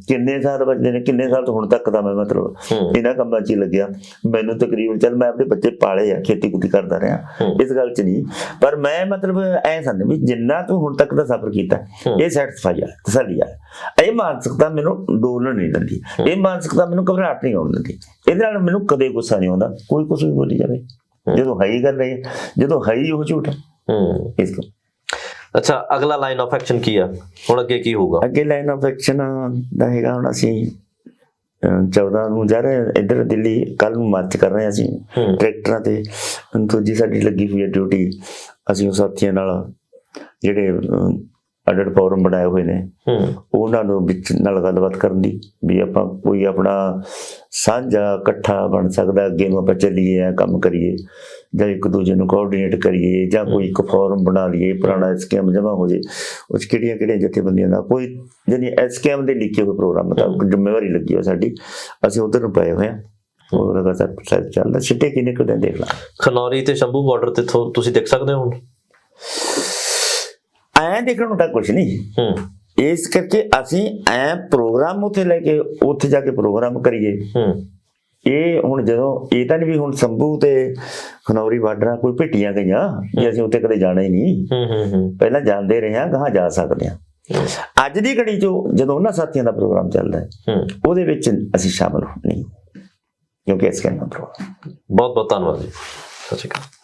ਕਿੰਨੇ ਸਾਲ ਬੱਚੇ ਨੇ ਕਿੰਨੇ ਸਾਲ ਤੋਂ ਹੁਣ ਤੱਕ ਦਾ ਮੈਂ ਮਤਲਬ ਹੂੰ। ਇਹਨਾਂ ਕੰਮਾਂ 'ਚ ਹੀ ਲੱਗਿਆ। ਮੈਨੂੰ ਤਕਰੀਬਨ ਚੱਲ ਮੈਂ ਆਪਣੇ ਬੱਚੇ ਪਾਲੇ ਆ ਖੇਤੀ ਕੁੱਤੀ ਕਰਦਾ ਰਿਹਾ। ਹੂੰ। ਇਸ ਗੱਲ 'ਚ ਨਹੀਂ। ਪਰ ਮੈਂ ਮਤਲਬ ਐ ਸਮਝ ਵੀ ਜਿੰਨਾ ਤੂੰ ਹੁਣ ਤੱਕ ਦਾ ਸਫ਼ਰ ਕੀਤਾ ਹੂੰ। ਇਹ ਸੈਟੀਸਫਾਈ ਆ ਤਸੱਲੀ ਆ। ਇਹ ਮਾਨਸਿਕਤਾ ਮੈਨੂੰ ਡੋਲਣ ਨਹੀਂ ਦਿੰਦੀ। ਇਹ ਮਾਨਸਿਕਤਾ ਮੈਨੂੰ ਘਬਰਾਹਟ ਨਹੀਂ ਆਉਣ ਦਿੰਦੀ। ਇਹਦੇ ਨਾਲ ਮੈਨੂੰ ਕਦੇ ਗੁੱਸਾ ਨਹੀਂ ਆਉਂਦਾ। ਕੋਈ ਕੁਝ ਵੀ ਬੋਲੀ ਜਾਵੇ। ਜਦੋਂ ਹਾਈ ਕਰ ਰਹੀ ਹੈ ਜਦੋਂ ਹਾਈ ਉਹ ਝੂਠ। ਹੈ। ਹੂੰ ਇਸ ਤੋਂ ਅੱਛਾ ਅਗਲਾ ਲਾਈਨ ਆਫ ਐਕਸ਼ਨ ਕੀ ਆ? ਹੁਣ ਅੱਗੇ ਕੀ ਹੋਊਗਾ? ਅੱਗੇ ਲਾਈਨ ਆਫ ਐਕਸ਼ਨ ਦਾ ਹੈਗਾ ਹੁਣ ਅਸੀਂ ਅਹ, 14 ਨੂੰ ਜਾ ਰਹੇ ਇੱਧਰ ਦਿੱਲੀ ਕੱਲ ਨੂੰ ਮਾਰਚ ਕਰ ਰਹੇ ਅਸੀਂ। ਟਰੈਕਟਰਾਂ ਤੇ। ਦੂਜੀ ਸਾਡੀ ਲੱਗੀ ਹੋਈ ਹੈ ਡਿਊਟੀ ਅਸੀਂ ਉਹ ਸਾਥੀਆਂ ਨਾਲ ਜਿਹੜੇ ਅਡਰ ਫੋਰਮ ਬਣਾਏ ਹੋਏ ਨੇ। ਉਹਨਾਂ ਨੂੰ ਵਿੱਚ ਨਾਲ ਗੱਲਬਾਤ ਕਰਨ ਦੀ ਵੀ ਆਪਾਂ ਕੋਈ ਆਪਣਾ ਸਾਂਝਾ ਇਕੱਠਾ ਬਣ ਸਕਦਾ ਅੱਗੇ ਨੂੰ ਆਪਾਂ ਚੱਲੀਏ ਆ ਕੰਮ ਕਰੀਏ ਜਾਂ ਇੱਕ ਦੂਜੇ ਨੂੰ ਕੋਆਰਡੀਨੇਟ ਕਰੀਏ ਜਾਂ ਕੋਈ ਇੱਕ ਫੋਰਮ ਬਣਾ ਲਈਏ ਪੁਰਾਣਾ ਸਕੀਮ ਜਮਾ ਹੋ ਜੇ ਉਹ 'ਚ ਕਿਹੜੀਆਂ ਕਿਹੜੀਆਂ ਜਥੇਬੰਦੀਆਂ ਦਾ ਕੋਈ ਜਾਨੀ ਐਸਕੇਐਮ ਦੇ ਲਿਖੇ ਹੋਏ ਪ੍ਰੋਗਰਾਮ ਮੁਤਾਬਕ ਜ਼ਿੰਮੇਵਾਰੀ ਲੱਗੀ ਹੋ ਸਾਡੀ ਅਸੀਂ ਉਧਰ ਨੂੰ ਪਏ ਹੋਏ ਹਾਂ। ਉਹ ਲਗਾਤਾਰ ਪ੍ਰੋਸੈਸ ਚੱਲਦਾ ਛਿੱਟੇ ਕਿੰਨੇ ਕੁ ਦੇਖ ਲਾ। ਖਨੌਰੀ ਤੇ ਸ਼ੰਭੂ ਬਾਰਡਰ ਤੇ ਤੁਸੀਂ ਦੇਖ ਸਕਦੇ ਹੋ ਹੁਣ? ਐਂ ਦੇਖਣ ਨੂੰ ਤਾਂ ਕੁਝ ਨਹੀਂ। ਹੂੰ। ਇਸ ਕਰਕੇ ਅਸੀਂ ਐ ਪ੍ਰੋਗਰਾਮ ਉੱਥੇ ਲੈ ਕੇ ਉੱਥੇ ਜਾ ਕੇ ਪ੍ਰੋਗਰਾਮ ਕਰੀਏ। ਹੂੰ। ਇਹ ਹੁਣ ਜਦੋਂ ਇਹ ਤਾਂ ਨਹੀਂ ਵੀ ਹੁਣ ਸੰਭੂ ਤੇ ਖਨੌਰੀ ਬਾਰਡਰਾਂ ਕੋਈ ਭਿੱਟੀਆਂ ਗਈਆਂ ਵੀ ਅਸੀਂ ਉੱਥੇ ਕਦੇ ਜਾਣਾ ਹੀ ਨਹੀਂ। ਹੂੰ ਹੂੰ ਹੂੰ। ਪਹਿਲਾਂ ਜਾਂਦੇ ਰਹੇ ਹਾਂ ਗਾਹਾਂ ਜਾ ਸਕਦੇ ਹਾਂ। ਅੱਜ ਦੀ ਘੜੀ 'ਚ ਜਦੋਂ ਉਹਨਾਂ ਸਾਥੀਆਂ ਦਾ ਪ੍ਰੋਗਰਾਮ ਚੱਲਦਾ ਹੈ ਉਹਦੇ ਵਿੱਚ ਅਸੀਂ ਸ਼ਾਮਲ ਨਹੀਂ। ਕਿਉਂਕਿ ਇਸ ਕਹਿੰਦਾ ਪ੍ਰੋਗਰਾਮ। ਬਹੁਤ ਬਹੁਤ ਧੰਨਵਾਦ ਜੀ। ਸਤਿ ਸ਼੍ਰੀ ਅਕਾਲ।